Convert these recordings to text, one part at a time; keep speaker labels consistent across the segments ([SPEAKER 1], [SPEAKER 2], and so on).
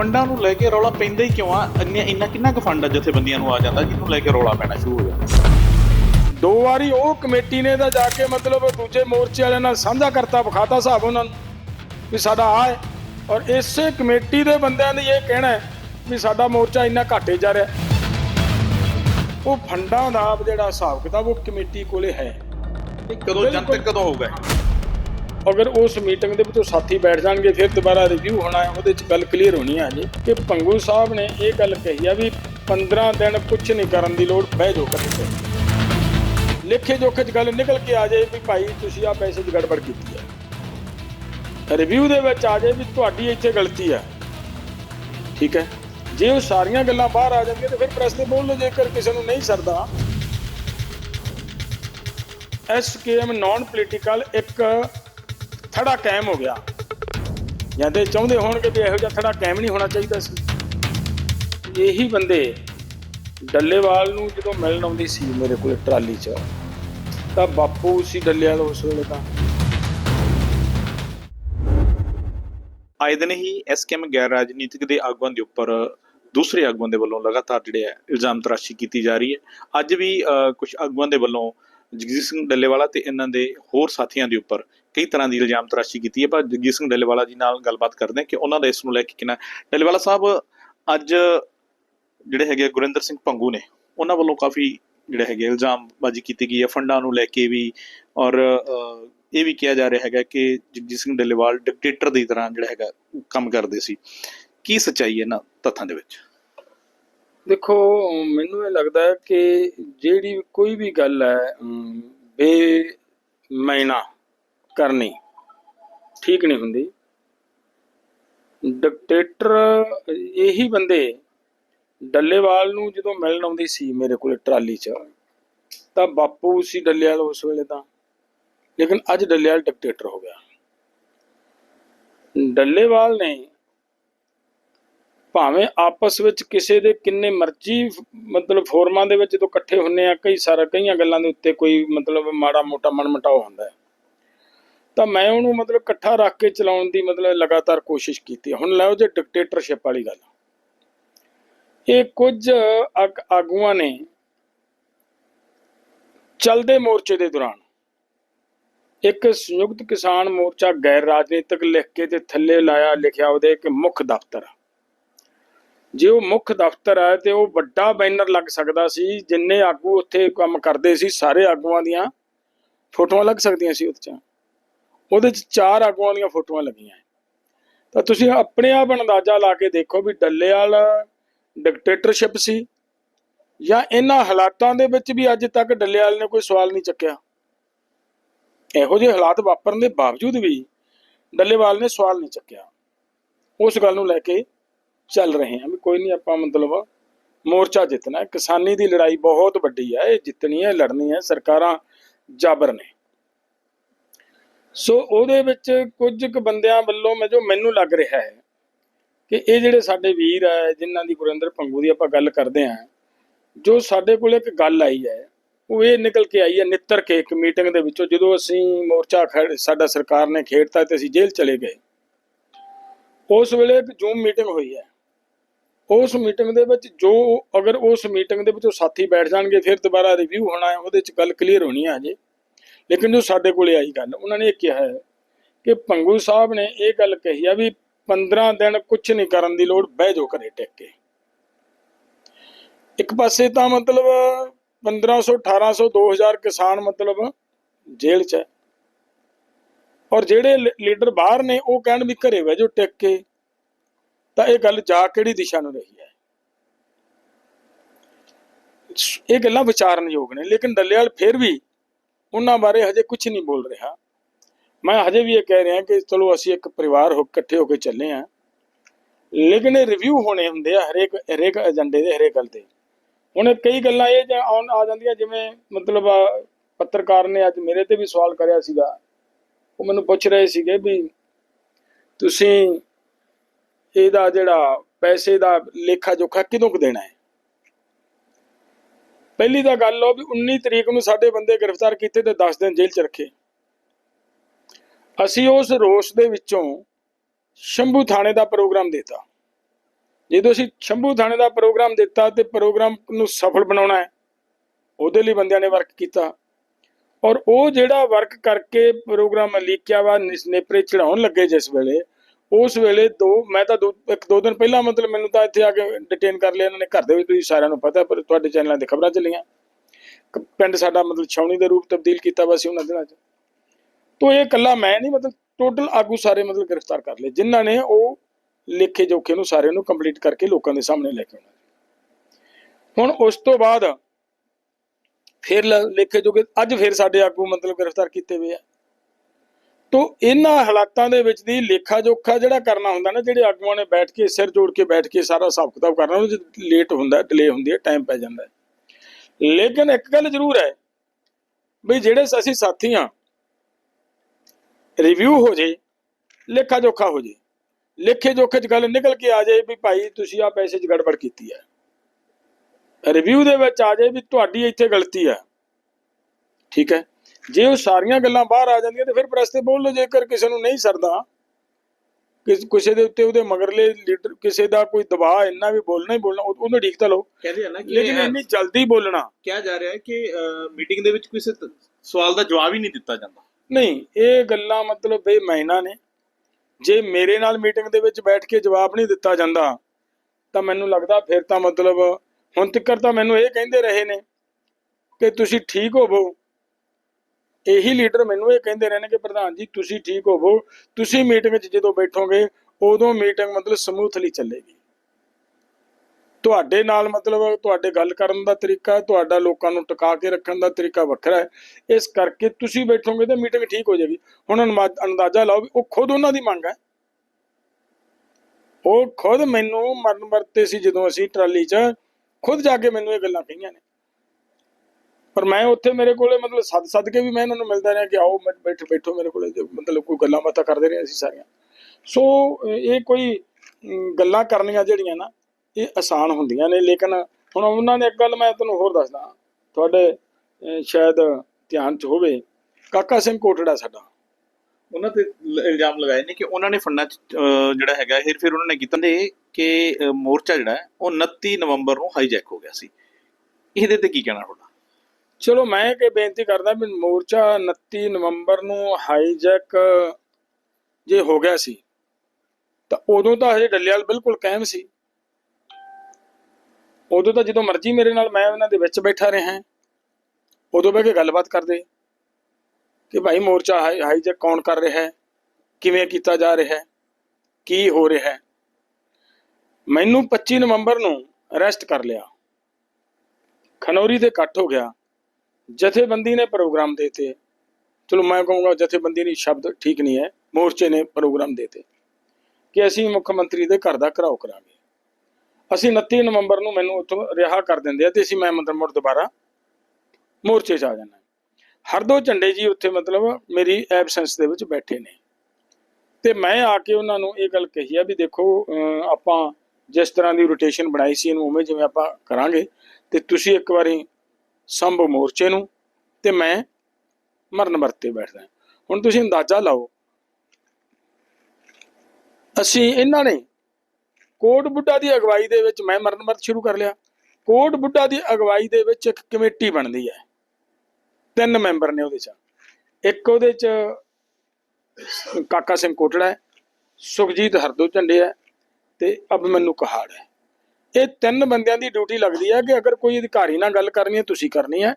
[SPEAKER 1] ਫੰਡਾਂ ਨੂੰ ਲੈ ਕੇ ਰੌਲਾ ਪੈਂਦਾ ਹੀ ਕਿਉਂ ਆ? ਇੰਨੇ ਇੰਨਾ ਕਿੰਨਾ ਕੁ ਫੰਡ ਆ ਜਥੇਬੰਦੀਆਂ ਨੂੰ ਆ ਜਾਂਦਾ ਜਿਹਨੂੰ ਲੈ ਕੇ ਰੌਲਾ ਪੈਣਾ ਸ਼ੁਰੂ ਹੋ ਜਾਂਦਾ।
[SPEAKER 2] ਦੋ ਵਾਰੀ ਉਹ ਕਮੇਟੀ ਨੇ ਤਾਂ ਜਾ ਕੇ ਮਤਲਬ ਦੂਜੇ ਮੋਰਚੇ ਵਾਲਿਆਂ ਨਾਲ ਸਾਂਝਾ ਕਰਤਾ ਵਿਖਾਤਾ ਹਿਸਾਬ ਉਹਨਾਂ ਨੂੰ ਵੀ ਸਾਡਾ ਆ ਹੈ। ਔਰ ਇਸੇ ਕਮੇਟੀ ਦੇ ਬੰਦਿਆਂ ਨੇ ਇਹ ਕਹਿਣਾ ਹੈ ਵੀ ਸਾਡਾ ਮੋਰਚਾ ਇੰਨਾ ਘਾਟੇ ਜਾ ਰਿਹਾ ਉਹ ਫੰਡਾਂ ਦਾ ਜਿਹੜਾ ਹਿਸਾਬ ਕਿਤਾਬ ਉਹ ਕਮੇਟੀ ਕੋਲੇ ਹੈ।
[SPEAKER 1] ਕਦੋਂ ਜਨਤਕ ਕਦੋਂ ਹੋਊਗਾ?
[SPEAKER 2] ਅਗਰ ਉਸ ਮੀਟਿੰਗ ਦੇ ਵਿੱਚੋਂ ਸਾਥੀ ਬੈਠ ਜਾਣਗੇ, ਫਿਰ ਦੁਬਾਰਾ ਰਿਵਿਊ ਹੋਣਾ ਹੈ, ਉਹਦੇ 'ਚ ਗੱਲ ਕਲੀਅਰ ਹੋਣੀ ਹੈ ਜੀ। ਕਿ ਪੰਗੂ ਸਾਹਿਬ ਨੇ ਇਹ ਗੱਲ ਕਹੀ ਆ ਵੀ 15 ਦਿਨ ਕੁਝ ਨਹੀਂ ਕਰਨ ਦੀ ਲੋੜ, ਬਹਿ ਜੋ ਕਦੇ ਲਿਖੇ ਜੋਖੇ 'ਚ ਗੱਲ ਨਿਕਲ ਕੇ ਆ ਜਾਏ ਵੀ ਭਾਈ ਤੁਸੀਂ ਆ ਪੈਸੇ ਦੀ ਗੜਬੜ ਕੀਤੀ ਹੈ। ਰਿਵਿਊ ਦੇ ਵਿੱਚ ਆ ਜਾਏ ਵੀ ਤੁਹਾਡੀ ਇੱਥੇ ਗਲਤੀ ਹੈ। ਠੀਕ ਹੈ? ਜੇ ਉਹ ਸਾਰੀਆਂ ਗੱਲਾਂ ਬਾਹਰ ਆ ਜਾਂਦੀਆਂ ਤਾਂ ਫਿਰ ਪ੍ਰੈਸ ਤੇ ਬੋਲ ਲਓ, ਜੇਕਰ ਕਿਸੇ ਨੂੰ ਨਹੀਂ ਸਰਦਾ। ਐਸਕੇਐਮ ਨਾਨ ਪੋਲੀਟੀਕਲ ਇੱਕ ਥੜਾ ਕਾਇਮ ਹੋ ਗਿਆ। ਜਾਂ ਚਾਹੁੰਦੇ ਹੋਣਗੇ ਵੀ ਇਹੋ ਜਿਹਾ ਥੜਾ ਕਾਇਮ ਨਹੀਂ ਹੋਣਾ ਚਾਹੀਦਾ ਸੀ। ਇਹੀ ਬੰਦੇ ਡੱਲੇਵਾਲ ਨੂੰ ਜਦੋਂ ਮਿਲਣ ਆਉਂਦੀ ਸੀ ਮੇਰੇ ਕੋਲ ਟਰਾਲੀ 'ਚ, ਤਾਂ ਬਾਪੂ ਸੀ ਡੱਲੇਵਾਲ ਉਸ ਵੇਲੇ ਤਾਂ।
[SPEAKER 1] ਆਏ ਦਿਨ ਹੀ ਐਸਕੇਐਮ ਗੈਰ ਰਾਜਨੀਤਿਕ ਦੇ ਆਗੂਆਂ ਦੇ ਉੱਪਰ ਦੂਸਰੇ ਆਗੂਆਂ ਦੇ ਵੱਲੋਂ ਲਗਾਤਾਰ ਜਿਹੜੇ ਹੈ ਇਲਜ਼ਾਮ ਤਰਾਸ਼ੀ ਕੀਤੀ ਜਾ ਰਹੀ ਹੈ। ਅੱਜ ਵੀ ਕੁਝ ਆਗੂਆਂ ਦੇ ਵੱਲੋਂ ਜਗਜੀਤ ਸਿੰਘ ਡੱਲੇਵਾਲਾ ਤੇ ਇਹਨਾਂ ਦੇ ਹੋਰ ਸਾਥੀਆਂ ਦੇ ਉੱਪਰ ਕਈ ਤਰ੍ਹਾਂ ਦੀ ਇਲਜ਼ਾਮ ਤਰਾਸ਼ੀ ਕੀਤੀ ਹੈ। ਪਰ ਜਗਜੀਤ ਸਿੰਘ ਡੱਲੇਵਾਲਾ ਜੀ ਨਾਲ ਗੱਲਬਾਤ ਕਰਦੇ ਹਾਂ ਕਿ ਉਹਨਾਂ ਦਾ ਇਸ ਨੂੰ ਲੈ ਕੇ ਕਿੰਨਾ ਡੱਲੇਵਾਲਾ ਸਾਹਿਬ, ਅੱਜ ਜਿਹੜੇ ਹੈਗੇ ਆ ਗੁਰਿੰਦਰ ਸਿੰਘ ਪੰਗੂ ਨੇ, ਉਹਨਾਂ ਵੱਲੋਂ ਕਾਫੀ ਜਿਹੜੇ ਹੈਗੇ ਇਲਜ਼ਾਮਬਾਜ਼ੀ ਕੀਤੀ ਗਈ ਹੈ, ਫੰਡਾਂ ਨੂੰ ਲੈ ਕੇ ਵੀ ਔਰ ਇਹ ਵੀ ਕਿਹਾ ਜਾ ਰਿਹਾ ਹੈਗਾ ਕਿ ਜਗਜੀਤ ਸਿੰਘ ਡੱਲੇਵਾਲ ਡਿਕਟੇਟਰ ਦੀ ਤਰ੍ਹਾਂ ਜਿਹੜਾ ਹੈਗਾ ਕੰਮ ਕਰਦੇ ਸੀ। ਕੀ ਸੱਚਾਈ ਹੈ ਇਹਨਾਂ ਤੱਥਾਂ ਦੇ ਵਿੱਚ?
[SPEAKER 2] ਦੇਖੋ ਮੈਨੂੰ ਇਹ ਲੱਗਦਾ ਹੈ ਕਿ ਜਿਹੜੀ ਕੋਈ ਵੀ ਗੱਲ ਹੈ ਅਮ, ਬੇਮੈਨਾ ਕਰਨੀ ਠੀਕ ਨਹੀਂ ਹੁੰਦੀ। ਡਿਕਟੇਟਰ ਇਹੀ ਬੰਦੇ ਡੱਲੇਵਾਲ ਨੂੰ ਜਦੋਂ ਮਿਲਣ ਆਉਂਦੀ ਸੀ ਮੇਰੇ ਕੋਲ ਟਰਾਲੀ 'ਚ ਤਾਂ ਬਾਪੂ ਸੀ ਡੱਲੇਵਾਲ ਉਸ ਵੇਲੇ ਤਾਂ। ਲੇਕਿਨ ਅੱਜ ਡੱਲੇਵਾਲ ਡਿਕਟੇਟਰ ਹੋ ਗਿਆ। ਡੱਲੇਵਾਲ ਨੇ ਭਾਵੇਂ ਆਪਸ ਵਿੱਚ ਕਿਸੇ ਦੇ ਕਿੰਨੇ ਮਰਜ਼ੀ ਮਤਲਬ ਫੋਰਮਾਂ ਦੇ ਵਿੱਚ ਜਦੋਂ ਇਕੱਠੇ ਹੁੰਨੇ ਆ, ਕਈ ਸਾਰਾ, ਕਈਆਂ ਗੱਲਾਂ ਦੇ ਉੱਤੇ ਕੋਈ ਮਤਲਬ ਮਾੜਾ ਮੋਟਾ ਮਨਮਟਾਓ ਹੁੰਦਾ ਹੈ। ਤਾਂ ਮੈਂ ਉਹਨੂੰ ਮਤਲਬ ਇਕੱਠਾ ਰੱਖ ਕੇ ਚਲਾਉਣ ਦੀ ਮਤਲਬ ਲਗਾਤਾਰ ਕੋਸ਼ਿਸ਼ ਕੀਤੀ। ਹੁਣ ਲਓ ਜੇ ਡਿਕਟੇਟਰਸ਼ਿਪ ਵਾਲੀ ਗੱਲ। ਇਹ ਕੁਝ ਆਗੂਆਂ ਨੇ ਚਲਦੇ ਮੋਰਚੇ ਦੇ ਦੌਰਾਨ ਇੱਕ ਸੰਯੁਕਤ ਕਿਸਾਨ ਮੋਰਚਾ ਗੈਰ ਰਾਜਨੀਤਿਕ ਲਿਖ ਕੇ ਤੇ ਥੱਲੇ ਲਾਇਆ, ਲਿਖਿਆ ਉਹਦੇ ਕਿ ਮੁੱਖ ਦਫ਼ਤਰ ਜੇ ਉਹ ਮੁੱਖ ਦਫ਼ਤਰ ਹੈ ਤੇ ਉਹ ਵੱਡਾ ਬੈਨਰ ਲੱਗ ਸਕਦਾ ਸੀ, ਜਿੰਨੇ ਆਗੂ ਉੱਥੇ ਕੰਮ ਕਰਦੇ ਸੀ, ਸਾਰੇ ਆਗੂਆਂ ਦੀਆਂ ਫੋਟੋਆਂ ਲੱਗ ਸਕਦੀਆਂ ਸੀ ਉਹਦੇ ਉਹਦੇ ਚ ਚਾਰ ਆਗੂਆਂ ਦੀਆਂ ਫੋਟੋਆਂ ਲੱਗੀਆਂ। ਤਾਂ ਤੁਸੀਂ ਆਪਣੇ ਆਪ ਅੰਦਾਜ਼ਾ ਲਾ ਕੇ ਦੇਖੋ ਵੀ ਡੱਲੇਵਾਲ ਡਿਕਟੇਟਰਸ਼ਿਪ ਸੀ, ਜਾਂ ਇਹਨਾਂ ਹਾਲਾਤਾਂ ਦੇ ਵਿੱਚ ਵੀ ਅੱਜ ਤੱਕ ਡੱਲੇਵਾਲ ਨੇ ਕੋਈ ਸਵਾਲ ਨਹੀਂ ਚੱਕਿਆ। ਇਹੋ ਜਿਹੇ ਹਾਲਾਤ ਵਾਪਰਨ ਦੇ ਬਾਵਜੂਦ ਵੀ ਡੱਲੇਵਾਲ ਨੇ ਸਵਾਲ ਨਹੀਂ ਚੱਕਿਆ। ਉਸ ਗੱਲ ਨੂੰ ਲੈ ਕੇ ਚੱਲ ਰਹੇ ਹਾਂ ਵੀ ਕੋਈ ਨਹੀਂ ਆਪਾਂ ਮਤਲਬ ਮੋਰਚਾ ਜਿੱਤਣਾ ਕਿਸਾਨੀ ਦੀ ਲੜਾਈ ਬਹੁਤ ਵੱਡੀ ਹੈ। ਇਹ ਜਿੱਤਣੀ ਹੈ, ਲੜਨੀ ਹੈ, ਸਰਕਾਰਾਂ ਜਾਬਰ ਨੇ। ਸੋ ਉਹਦੇ ਵਿੱਚ ਕੁਝ ਕੁ ਬੰਦਿਆਂ ਵੱਲੋਂ ਮੈਂ ਜੋ ਮੈਨੂੰ ਲੱਗ ਰਿਹਾ ਹੈ ਕਿ ਇਹ ਜਿਹੜੇ ਸਾਡੇ ਵੀਰ ਹੈ, ਜਿਨ੍ਹਾਂ ਦੀ ਗੁਰਿੰਦਰ ਪੰਗੂ ਦੀ ਆਪਾਂ ਗੱਲ ਕਰਦੇ ਹਾਂ, ਜੋ ਸਾਡੇ ਕੋਲ ਇੱਕ ਗੱਲ ਆਈ ਹੈ, ਉਹ ਇਹ ਨਿਕਲ ਕੇ ਆਈ ਹੈ ਨਿੱਤਰ ਕੇ ਇੱਕ ਮੀਟਿੰਗ ਦੇ ਵਿੱਚੋਂ, ਜਦੋਂ ਅਸੀਂ ਮੋਰਚਾ ਖੜ- ਸਾਡਾ ਸਰਕਾਰ ਨੇ ਖੇਡਤਾ ਤੇ ਅਸੀਂ ਜੇਲ੍ਹ ਚਲੇ ਗਏ। ਉਸ ਵੇਲੇ ਇੱਕ ਜ਼ੂਮ ਮੀਟਿੰਗ ਹੋਈ ਹੈ। ਉਸ ਮੀਟਿੰਗ ਦੇ ਵਿੱਚ ਜੋ ਅਗਰ ਉਸ ਮੀਟਿੰਗ ਦੇ ਵਿੱਚ ਉਹ ਸਾਥੀ ਬੈਠ ਜਾਣਗੇ, ਫਿਰ ਦੁਬਾਰਾ ਰਿਵਿਊ ਹੋਣਾ ਹੈ, ਉਹਦੇ 'ਚ ਗੱਲ ਕਲੀਅਰ ਹੋਣੀ ਹੈ ਅਜੇ ਲੇਕਿਨ ਜੋ ਸਾਡੇ ਕੋਲੇ ਆਈ ਗੱਲ, ਉਹਨਾਂ ਨੇ ਇਹ ਕਿਹਾ ਹੈ ਕਿ ਪੰਗੂ ਸਾਹਿਬ ਨੇ ਇਹ ਗੱਲ ਕਹੀ ਆ ਵੀ 15 ਦਿਨ ਕੁਝ ਨਹੀਂ ਕਰਨ ਦੀ ਲੋੜ, ਬਹਿ ਜਾਓ ਘਰੇ ਟਿਕ ਕੇ। ਇੱਕ ਪਾਸੇ ਤਾਂ ਮਤਲਬ 1500 1800 2000 ਕਿਸਾਨ ਮਤਲਬ ਜੇਲ੍ਹ 'ਚ ਹੈ। ਔਰ ਜਿਹੜੇ ਲੀਡਰ ਬਾਹਰ ਨੇ, ਉਹ ਕਹਿਣ ਵੀ ਘਰੇ ਬਹਿ ਜਾਓ ਟਿਕ ਕੇ। ਤਾਂ ਇਹ ਗੱਲ ਜਾ ਕਿਹੜੀ ਦਿਸ਼ਾ ਨੂੰ ਰਹੀ ਹੈ? ਇਹ ਗੱਲਾਂ ਵਿਚਾਰਨ ਯੋਗ ਨੇ, ਲੇਕਿਨ ਡੱਲੇਵਾਲ ਫਿਰ ਵੀ ਉਹਨਾਂ ਬਾਰੇ ਹਜੇ ਕੁਝ ਨਹੀਂ ਬੋਲ ਰਿਹਾ। ਮੈਂ ਹਜੇ ਵੀ ਇਹ ਕਹਿ ਰਿਹਾ ਕਿ ਚਲੋ ਅਸੀਂ ਇੱਕ ਪਰਿਵਾਰ ਹੋ, ਇਕੱਠੇ ਹੋ ਕੇ ਚੱਲੇ ਆ ਲੇਕਿਨ ਇਹ ਰਿਵਿਊ ਹੋਣੇ ਹੁੰਦੇ ਆ ਹਰੇਕ ਹਰੇਕ ਏਜੰਡੇ ਦੇ, ਹਰੇਕ ਗੱਲ ਦੇ ਹੁਣ ਕਈ ਗੱਲਾਂ ਇਹ ਆ ਜਾਂਦੀਆਂ, ਜਿਵੇਂ ਮਤਲਬ ਪੱਤਰਕਾਰ ਨੇ ਅੱਜ ਮੇਰੇ ਤੇ ਵੀ ਸਵਾਲ ਕਰਿਆ ਸੀਗਾ। ਉਹ ਮੈਨੂੰ ਪੁੱਛ ਰਹੇ ਸੀਗੇ ਵੀ ਤੁਸੀਂ ਇਹਦਾ ਜਿਹੜਾ ਪੈਸੇ ਦਾ ਲੇਖਾ ਜੋਖਾ ਕਿਦੋਂ ਕੁ ਦੇਣਾ ਹੈ? ਪਹਿਲੀ ਤਾਂ ਗੱਲ ਉਹ ਵੀ 19 ਤਰੀਕ ਨੂੰ ਸਾਡੇ ਬੰਦੇ ਗ੍ਰਿਫਤਾਰ ਕੀਤੇ ਤੇ 10 ਦਿਨ ਜੇਲ੍ਹ 'ਚ ਰੱਖੇ। ਅਸੀਂ ਉਸ ਰੋਸ ਦੇ ਵਿੱਚੋਂ ਸ਼ੰਭੂ ਥਾਣੇ ਦਾ ਪ੍ਰੋਗਰਾਮ ਦਿੱਤਾ। ਜਦੋਂ ਅਸੀਂ ਸ਼ੰਭੂ ਥਾਣੇ ਦਾ ਪ੍ਰੋਗਰਾਮ ਦਿੱਤਾ ਤੇ ਪ੍ਰੋਗਰਾਮ ਨੂੰ ਸਫਲ ਬਣਾਉਣਾ ਹੈ, ਉਹਦੇ ਲਈ ਬੰਦਿਆਂ ਨੇ ਵਰਕ ਕੀਤਾ। ਔਰ ਉਹ ਜਿਹੜਾ ਵਰਕ ਕਰਕੇ ਪ੍ਰੋਗਰਾਮ ਲੀਕਿਆ ਵਾ ਨਿਸ- ਨੇਪਰੇ ਚੜਾਉਣ ਲੱਗੇ ਜਿਸ ਵੇਲੇ ਉਸ ਵੇਲੇ ਦੋ, ਮੈਂ ਤਾਂ ਦੋ, ਇੱਕ ਦੋ ਦਿਨ ਪਹਿਲਾਂ ਮਤਲਬ ਮੈਨੂੰ ਤਾਂ ਇੱਥੇ ਆ ਕੇ ਡਿਟੇਨ ਕਰ ਲਿਆ ਇਹਨਾਂ ਨੇ, ਘਰ ਦੇ ਵਿੱਚ ਤੁਸੀਂ ਸਾਰਿਆਂ ਨੂੰ ਪਤਾ, ਪਰ ਤੁਹਾਡੇ ਚੈਨਲਾਂ ਤੇ ਖਬਰਾਂ ਚੱਲੀਆਂ। ਪਿੰਡ ਸਾਡਾ ਮਤਲਬ ਛਾਉਣੀ ਦੇ ਰੂਪ ਤਬਦੀਲ ਕੀਤਾ ਵਾ ਸੀ ਉਹਨਾਂ ਦਿਨਾਂ 'ਚ। ਤੋ ਇਹ ਇਕੱਲਾ ਮੈਂ ਨਹੀਂ, ਮਤਲਬ ਟੋਟਲ ਆਗੂ ਸਾਰੇ ਮਤਲਬ ਗ੍ਰਿਫਤਾਰ ਕਰ ਲਏ, ਜਿਨ੍ਹਾਂ ਨੇ ਉਹ ਲੇਖੇ ਜੋਖੇ ਨੂੰ ਸਾਰੇ ਨੂੰ ਕੰਪਲੀਟ ਕਰਕੇ ਲੋਕਾਂ ਦੇ ਸਾਹਮਣੇ ਲੈ ਕੇ ਆਉਣਾ। ਹੁਣ ਉਸ ਤੋਂ ਬਾਅਦ ਫਿਰ ਲ- ਲੇਖੇ ਜੋਗੇ ਅੱਜ ਫਿਰ ਸਾਡੇ ਆਗੂ ਮਤਲਬ ਗ੍ਰਿਫਤਾਰ ਕੀਤੇ ਹੋਏ ਆ। ਤੋ ਇਹਨਾਂ ਹਾਲਾਤਾਂ ਦੇ ਵਿੱਚ ਦੀ ਲੇਖਾ ਜੋਖਾ ਜਿਹੜਾ ਕਰਨਾ ਹੁੰਦਾ ਨਾ, ਜਿਹੜੇ ਆਗੂਆਂ ਨੇ ਬੈਠ ਕੇ ਸਿਰ ਜੋੜ ਕੇ ਬੈਠ ਕੇ ਸਾਰਾ ਹਿਸਾਬ ਕਿਤਾਬ ਕਰਨਾ ਉਹ ਲੇਟ ਹੁੰਦਾ ਡਿਲੇ ਹੁੰਦੀ ਹੈ ਟਾਈਮ ਪੈ ਜਾਂਦਾ ਹੈ। ਲੇਕਿਨ ਇੱਕ ਗੱਲ ਜ਼ਰੂਰ ਹੈ ਵੀ ਜਿਹੜੇ ਅਸੀਂ ਸਾਥੀ ਹਾਂ ਰਿਵਿਊ ਹੋ ਜੇ, ਲੇਖਾ ਜੋਖਾ ਹੋ ਜੇ, ਲੇਖੇ ਜੋਖੇ ਚ ਗੱਲ ਨਿਕਲ ਕੇ ਆ ਜਾਏ ਵੀ ਭਾਈ ਤੁਸੀਂ ਆ ਪੈਸੇ 'ਚ ਗੜਬੜ ਕੀਤੀ ਹੈ। ਰਿਵਿਊ ਦੇ ਵਿੱਚ ਆ ਜਾਏ ਵੀ ਤੁਹਾਡੀ ਇੱਥੇ ਗਲਤੀ ਹੈ, ਠੀਕ ਹੈ ਜੇ ਉਹ ਸਾਰੀਆਂ ਗੱਲਾਂ ਬਾਹਰ ਆ ਜਾਂਦੀਆਂ ਤੇ ਫਿਰ ਪ੍ਰੈਸ ਤੇ ਬੋਲ ਲਓ ਜੇਕਰ ਕਿਸੇ ਨੂੰ ਨਹੀਂ ਸਰਦਾ ਕਿਸ ਦੇ ਉੱਤੇ ਉਹਦੇ ਮਗਰਲੇ ਲੀਡਰ ਕਿਸੇ ਦਾ ਕੋਈ ਦਬਾਅ ਇੰਨਾ ਵੀ ਬੋਲਣਾ ਹੀ ਬੋਲਣਾ ਉਹ- ਉਹਨੂੰ ਢੀਕ ਤਾਂ ਲਓ।
[SPEAKER 1] ਕਹਿੰਦੇ ਆ ਨਾ ਕਿ
[SPEAKER 2] ਲੇਕਿਨ ਇੰਨੀ ਜਲਦੀ ਬੋਲਣਾ।
[SPEAKER 1] ਕਿਹਾ ਜਾ ਰਿਹਾ ਹੈ ਕਿ ਮੀਟਿੰਗ ਦੇ ਵਿੱਚ ਕਿਸੇ ਸਵਾਲ ਦਾ ਜਵਾਬ ਹੀ ਨਹੀਂ ਦਿੱਤਾ ਜਾਂਦਾ।
[SPEAKER 2] ਨਹੀਂ ਇਹ ਗੱਲਾਂ ਮਤਲਬ ਬੇਮਾਇਨਾ ਨੇ। ਜੇ ਮੇਰੇ ਨਾਲ ਮੀਟਿੰਗ ਦੇ ਵਿੱਚ ਬੈਠ ਕੇ ਜਵਾਬ ਨਹੀਂ ਦਿੱਤਾ ਜਾਂਦਾ ਤਾਂ ਮੈਨੂੰ ਲੱਗਦਾ ਫਿਰ ਤਾਂ ਮਤਲਬ ਹੁਣ ਤੱਕ ਤਾਂ ਮੈਨੂੰ ਇਹ ਕਹਿੰਦੇ ਰਹੇ ਨੇ ਕਿ ਤੁਸੀਂ ਠੀਕ ਹੋਵੋ। ਇਹੀ ਲੀਡਰ ਮੈਨੂੰ ਇਹ ਕਹਿੰਦੇ ਰਹੇ ਨੇ ਕਿ ਪ੍ਰਧਾਨ ਜੀ, ਤੁਸੀਂ ਠੀਕ ਹੋਵੋ, ਤੁਸੀਂ ਮੀਟਿੰਗ 'ਚ ਜਦੋਂ ਬੈਠੋਗੇ, ਉਦੋਂ ਮੀਟਿੰਗ ਮਤਲਬ ਸਮੂਥਲੀ ਚੱਲੇਗੀ। ਤੁਹਾਡੇ ਨਾਲ ਮਤਲਬ ਤੁਹਾਡੇ ਗੱਲ ਕਰਨ ਦਾ ਤਰੀਕਾ, ਤੁਹਾਡਾ ਲੋਕਾਂ ਨੂੰ ਟਿਕਾ ਕੇ ਰੱਖਣ ਦਾ ਤਰੀਕਾ ਵੱਖਰਾ ਹੈ। ਇਸ ਕਰਕੇ ਤੁਸੀਂ ਬੈਠੋਗੇ ਤਾਂ ਮੀਟਿੰਗ ਠੀਕ ਹੋ ਜਾਏਗੀ ਹੁਣ ਅਨਮਾ- ਅੰਦਾਜ਼ਾ ਲਾਓ ਵੀ ਉਹ ਖੁਦ ਉਹਨਾਂ ਦੀ ਮੰਗ ਹੈ। ਉਹ ਖੁਦ ਮੈਨੂੰ ਮਰਨ ਵਰਤੇ ਸੀ ਜਦੋਂ ਅਸੀਂ ਟਰਾਲੀ 'ਚ ਖੁਦ ਜਾ ਕੇ ਮੈਨੂੰ ਇਹ ਗੱਲਾਂ ਕਹੀਆਂ ਨੇ। ਪਰ ਮੈਂ ਉੱਥੇ ਮੇਰੇ ਕੋਲੇ ਮਤਲਬ ਸੱਦ ਸੱਦ ਕੇ ਵੀ ਮੈਂ ਇਹਨਾਂ ਨੂੰ ਮਿਲਦਾ ਰਿਹਾ ਕਿ ਆਓ ਮੈਂ ਬੈਠੋ ਬੈਠੋ ਮੇਰੇ ਕੋਲੇ ਮਤਲਬ ਕੋਈ ਗੱਲਾਂ ਬਾਤਾਂ ਕਰਦੇ ਰਹੇ ਅਸੀਂ ਸਾਰੀਆਂ। ਸੋ ਇਹ ਕੋਈ ਗੱਲਾਂ ਕਰਨੀਆਂ ਜਿਹੜੀਆਂ ਨਾ, ਇਹ ਆਸਾਨ ਹੁੰਦੀਆਂ ਨੇ, ਲੇਕਿਨ ਹੁਣ ਉਹਨਾਂ ਨੇ ਇੱਕ ਗੱਲ ਮੈਂ ਤੁਹਾਨੂੰ ਹੋਰ ਦੱਸਦਾ। ਤੁਹਾਡੇ ਸ਼ਾਇਦ ਧਿਆਨ 'ਚ ਹੋਵੇ, ਕਾਕਾ ਸਿੰਘ ਕੋਟੜਾ ਸਾਡਾ।
[SPEAKER 1] ਉਹਨਾਂ ਤੇ ਇਲਜ਼ਾਮ ਲਗਾਏ ਨੇ ਕਿ ਉਹਨਾਂ ਨੇ ਫੰਡਾਂ 'ਚ ਜਿਹੜਾ ਹੈਗਾ ਹੇਰ ਫਿਰ ਉਹਨਾਂ ਨੇ ਕੀਤਾ ਨੇ ਕਿ ਮੋਰਚਾ ਜਿਹੜਾ ਉਹ 29 ਨਵੰਬਰ ਨੂੰ ਹਾਈਜੈਕ ਹੋ ਗਿਆ ਸੀ। ਇਹਦੇ ਤੇ ਕੀ ਕਹਿਣਾ ਤੁਹਾਡਾ?
[SPEAKER 2] ਚਲੋ ਮੈਂ ਕਿ ਬੇਨਤੀ ਕਰਦਾ ਵੀ ਮੋਰਚਾ 29 ਨਵੰਬਰ ਨੂੰ ਹਾਈਜੈਕ ਜੇ ਹੋ ਗਿਆ ਸੀ, ਤਾਂ ਉਦੋਂ ਤਾਂ ਹਜੇ ਡੱਲਿਆਲ ਬਿਲਕੁਲ ਕਾਇਮ ਸੀ। ਉਦੋਂ ਤਾਂ ਜਦੋਂ ਮਰਜ਼ੀ ਮੇਰੇ ਨਾਲ ਮੈਂ ਉਹਨਾਂ ਦੇ ਵਿੱਚ ਬੈਠਾ ਰਿਹਾ, ਉਦੋਂ ਬਹਿ ਕੇ ਗੱਲਬਾਤ ਕਰਦੇ ਕਿ ਭਾਈ ਮੋਰਚਾ ਹਾਈ- ਹਾਈਜੈਕ ਕੌਣ ਕਰ ਰਿਹਾ ਹੈ ਕਿਵੇਂ ਕੀਤਾ ਜਾ ਰਿਹਾ ਹੈ ਕੀ ਹੋ ਰਿਹਾ। ਹੈ ਮੈਨੂੰ 25 ਨਵੰਬਰ ਨੂੰ ਅਰੈਸਟ ਕਰ ਲਿਆ। ਖਨੌਰੀ ਦੇ ਇਕੱਠ ਹੋ ਗਿਆ। ਜਥੇਬੰਦੀ ਨੇ ਪ੍ਰੋਗਰਾਮ ਦੇਤੇ। ਚਲੋ ਮੈਂ ਕਹੂੰਗਾ ਜਥੇਬੰਦੀ ਨਹੀਂ, ਸ਼ਬਦ ਠੀਕ ਨਹੀਂ ਹੈ। ਮੋਰਚੇ ਨੇ ਪ੍ਰੋਗਰਾਮ ਦੇਤੇ ਕਿ ਅਸੀਂ ਮੁੱਖ ਮੰਤਰੀ ਦੇ ਘਰ ਦਾ ਘਰਾਓ ਕਰਾਂਗੇ। ਅਸੀਂ 29 ਨਵੰਬਰ ਨੂੰ ਮੈਨੂੰ ਉੱਥੋਂ ਰਿਹਾ ਕਰ ਦਿੰਦੇ ਆ ਤੇ ਅਸੀਂ ਮੈਂ ਮੰਦਰ ਮੁੜ ਦੁਬਾਰਾ ਮੋਰਚੇ 'ਚ ਆ ਜਾਣਾ ਹਰਦੋ ਝੰਡੇ ਜੀ ਉੱਥੇ ਮਤਲਬ ਮੇਰੀ ਐਬਸੈਂਸ ਦੇ ਵਿੱਚ ਬੈਠੇ ਨੇ। ਤੇ ਮੈਂ ਆ ਕੇ ਉਹਨਾਂ ਨੂੰ ਇਹ ਗੱਲ ਕਹੀ ਆ ਵੀ ਦੇਖੋ ਆਪਾਂ ਜਿਸ ਤਰ੍ਹਾਂ ਦੀ ਰੋਟੇਸ਼ਨ ਬਣਾਈ ਸੀ ਇਹਨੂੰ ਉਵੇਂ ਜਿਵੇਂ ਆਪਾਂ ਕਰਾਂਗੇ ਤੇ ਤੁਸੀਂ ਇੱਕ ਵਾਰੀ ਸੰਭ ਮੋਰਚੇ ਨੂੰ ਤੇ ਮੈਂ ਮਰਨ ਵਰਤੇ ਬੈਠਦਾ ਹੁਣ ਤੁਸੀਂ ਅੰਦਾਜ਼ਾ ਲਾਓ, ਅਸੀਂ ਇਹਨਾਂ ਨੇ ਕੋਟ ਬੁੱਢਾ ਦੀ ਅਗਵਾਈ ਦੇ ਵਿੱਚ ਮੈਂ ਮਰਨ ਵਰਤ ਸ਼ੁਰੂ ਕਰ ਲਿਆ। ਕੋਟ ਬੁੱਢਾ ਦੀ ਅਗਵਾਈ ਦੇ ਵਿੱਚ ਇੱਕ ਕਮੇਟੀ ਬਣਦੀ ਹੈ। ਤਿੰਨ ਮੈਂਬਰ ਨੇ ਉਹਦੇ ਚ। ਇੱਕ ਉਹਦੇ ਚ ਕਾਕਾ ਸਿੰਘ ਕੋਟੜਾ ਹੈ, ਸੁਖਜੀਤ ਹਰਦੋ ਝੰਡੇ ਹੈ ਤੇ ਅਭਮਨੂ ਕਹਾੜ ਹੈ। ਇਹ ਤਿੰਨ ਬੰਦਿਆਂ ਦੀ ਡਿਊਟੀ ਲੱਗਦੀ ਹੈ ਕਿ ਅਗਰ ਕੋਈ ਅਧਿਕਾਰੀ ਨਾਲ ਗੱਲ ਕਰਨੀ ਹੈ, ਤੁਸੀਂ ਕਰਨੀ ਹੈ।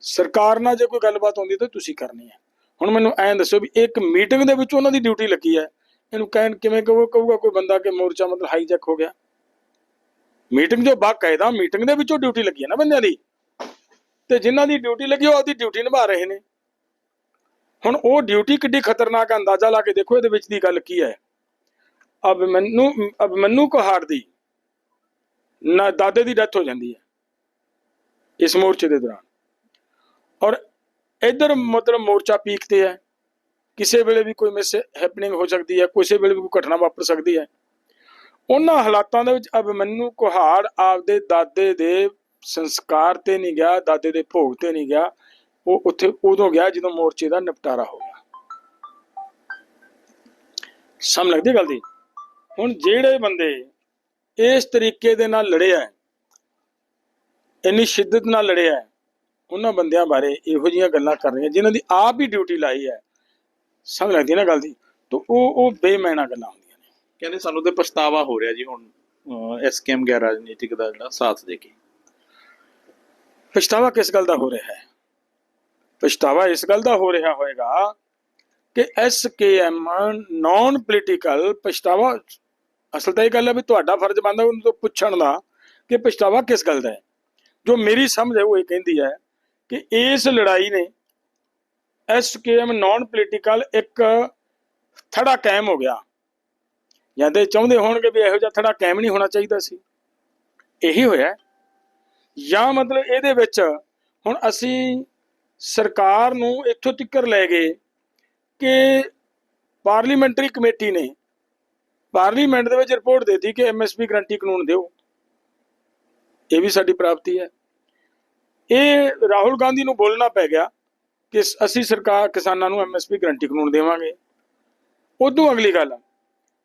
[SPEAKER 2] ਸਰਕਾਰ ਨਾਲ ਜੇ ਕੋਈ ਗੱਲਬਾਤ ਆਉਂਦੀ ਤਾਂ ਤੁਸੀਂ ਕਰਨੀ ਹੈ। ਹੁਣ ਮੈਨੂੰ ਐਂ ਦੱਸੋ ਵੀ ਇੱਕ ਮੀਟਿੰਗ ਦੇ ਵਿੱਚ ਉਹਨਾਂ ਦੀ ਡਿਊਟੀ ਲੱਗੀ ਹੈ। ਇਹਨੂੰ ਕਹਿਣ ਕਿਵੇਂ ਕਹੋ ਕਹੂਗਾ ਕੋਈ ਬੰਦਾ ਕਿ ਮੋਰਚਾ ਮਤਲਬ ਹਾਈਜੈਕ ਹੋ ਗਿਆ। ਮੀਟਿੰਗ ਜੋ ਬਾਕਾਇਦਾ ਮੀਟਿੰਗ ਦੇ ਵਿੱਚੋਂ ਡਿਊਟੀ ਲੱਗੀ ਹੈ ਨਾ ਬੰਦਿਆਂ ਦੀ। ਤੇ ਜਿਨ੍ਹਾਂ ਦੀ ਡਿਊਟੀ ਲੱਗੀ, ਉਹ ਆਪਦੀ ਡਿਊਟੀ ਨਿਭਾ ਰਹੇ ਨੇ। ਹੁਣ ਉਹ ਡਿਊਟੀ ਕਿੱਡੀ ਖਤਰਨਾਕ ਅੰਦਾਜ਼ਾ ਲਾ ਕੇ ਦੇਖੋ, ਇਹਦੇ ਵਿੱਚ ਦੀ ਗੱਲ ਕੀ ਹੈ। ਅਬ ਮੈਨੂੰ ਅਬ ਮੈਨੂੰ ਕਹਾੜ ਦੀ ਨਾ ਦਾਦੇ ਦੀ ਡੈਥ ਹੋ ਜਾਂਦੀ ਹੈ ਇਸ ਮੋਰਚੇ ਦੇ ਦੌਰਾਨ। ਔਰ ਇਧਰ ਮਤਲਬ ਮੋਰਚਾ ਪੀਕ ਤੇ ਹੈ, ਕਿਸੇ ਵੇਲੇ ਵੀ ਕੋਈ ਮਿਸ ਹੈਪਨਿੰਗ ਹੋ ਸਕਦੀ ਹੈ, ਕਿਸੇ ਵੇਲੇ ਵੀ ਕੋਈ ਘਟਨਾ ਵਾਪਰ ਸਕਦੀ ਹੈ। ਉਹਨਾਂ ਹਾਲਾਤਾਂ ਦੇ ਵਿੱਚ ਅਬ ਮੈਨੂੰ ਕੁਹਾੜ ਆਪਦੇ ਦਾਦੇ ਦੇ ਸੰਸਕਾਰ ਤੇ ਨਹੀਂ ਗਿਆ, ਦਾਦੇ ਦੇ ਭੋਗ ਤੇ ਨਹੀਂ ਗਿਆ। ਉਹ ਉੱਥੇ ਉਦੋਂ ਗਿਆ ਜਦੋਂ ਮੋਰਚੇ ਦਾ ਨਿਪਟਾਰਾ ਹੋ ਗਿਆ। ਸਮ ਲੱਗਦੀ ਗੱਲ ਦੀ? ਹੁਣ ਜਿਹੜੇ ਬੰਦੇ ਇਸ ਤਰੀਕੇ ਦੇ ਨਾਲ ਲੜਿਆ ਹੈ, ਇੰਨੀ ਸ਼ਿੱਦਤ ਨਾਲ ਲੜਿਆ ਹੈ, ਉਹਨਾਂ ਬੰਦਿਆਂ ਬਾਰੇ ਇਹੋ ਜਿਹੀਆਂ ਗੱਲਾਂ ਕਰ ਰਹੀਆਂ ਜਿਨ੍ਹਾਂ ਦੀ ਆਪ ਹੀ ਡਿਊਟੀ ਲਾਈ ਹੈ। ਸਮਝ ਲੱਗਦੀ ਨਾ ਗੱਲ ਦੀ? ਤਾਂ ਉਹ ਉਹ ਬੇਮੈਨਾ ਗੱਲਾਂ ਹੁੰਦੀਆਂ ਨੇ।
[SPEAKER 1] ਕਹਿੰਦੇ ਸਾਨੂੰ ਤੇ ਪਛਤਾਵਾ ਹੋ ਰਿਹਾ ਜੀ ਹੁਣ ਐਸਕੇਐਮ ਗੈਰ ਰਾਜਨੀਤਿਕ ਦਾ ਜਿਹੜਾ ਸਾਥ ਦੇ ਕੇ।
[SPEAKER 2] ਪਛਤਾਵਾ ਕਿਸ ਗੱਲ ਦਾ ਹੋ ਰਿਹਾ ਹੈ? ਪਛਤਾਵਾ ਇਸ ਗੱਲ ਦਾ ਹੋ ਰਿਹਾ ਹੋਵੇਗਾ ਕਿ ਐਸਕੇਐਮ ਨਾਨ ਪੋਲੀਟੀਕਲ ਪਛਤਾਵਾ ਅਸਲ ਤਾਂ ਇਹ ਗੱਲ ਹੈ ਵੀ ਤੁਹਾਡਾ ਫਰਜ਼ ਬਣਦਾ ਉਹਨੂੰ ਤੋਂ ਪੁੱਛਣ ਦਾ ਕਿ ਪਛਤਾਵਾ ਕਿਸ ਗੱਲ ਦਾ ਹੈ। ਜੋ ਮੇਰੀ ਸਮਝ ਹੈ, ਉਹ ਇਹ ਕਹਿੰਦੀ ਹੈ ਕਿ ਇਸ ਲੜਾਈ ਨੇ ਐਸਕੇਐਮ ਨਾਨ ਪੋਲੀਟੀਕਲ ਇੱਕ ਥੜਾ ਕਾਇਮ ਹੋ ਗਿਆ। ਜਾਂ ਤੇ ਚਾਹੁੰਦੇ ਹੋਣਗੇ ਵੀ ਇਹੋ ਜਿਹਾ ਥੜਾ ਕਾਇਮ ਨਹੀਂ ਹੋਣਾ ਚਾਹੀਦਾ ਸੀ। ਇਹੀ ਹੋਇਆ। ਜਾਂ ਮਤਲਬ ਇਹਦੇ ਵਿੱਚ ਹੁਣ ਅਸੀਂ ਸਰਕਾਰ ਨੂੰ ਇੱਥੋਂ ਤੱਕ ਲੈ ਗਏ ਕਿ ਪਾਰਲੀਮੈਂਟਰੀ ਕਮੇਟੀ ਨੇ ਪਾਰਲੀਮੈਂਟ ਦੇ ਵਿੱਚ ਰਿਪੋਰਟ ਦਿੱਤੀ ਕਿ ਐਮਐਸਪੀ ਗਰੰਟੀ ਕਾਨੂੰਨ ਦਿਓ। ਇਹ ਵੀ ਸਾਡੀ ਪ੍ਰਾਪਤੀ ਹੈ। ਇਹ ਰਾਹੁਲ ਗਾਂਧੀ ਨੂੰ ਬੋਲਣਾ ਪੈ ਗਿਆ ਕਿ ਅਸੀਂ ਸਰਕਾਰ, ਕਿਸਾਨਾਂ ਨੂੰ ਐਮਐਸਪੀ ਗਰੰਟੀ ਕਾਨੂੰਨ ਦੇਵਾਂਗੇ। ਉਦੋਂ ਅਗਲੀ ਗੱਲ,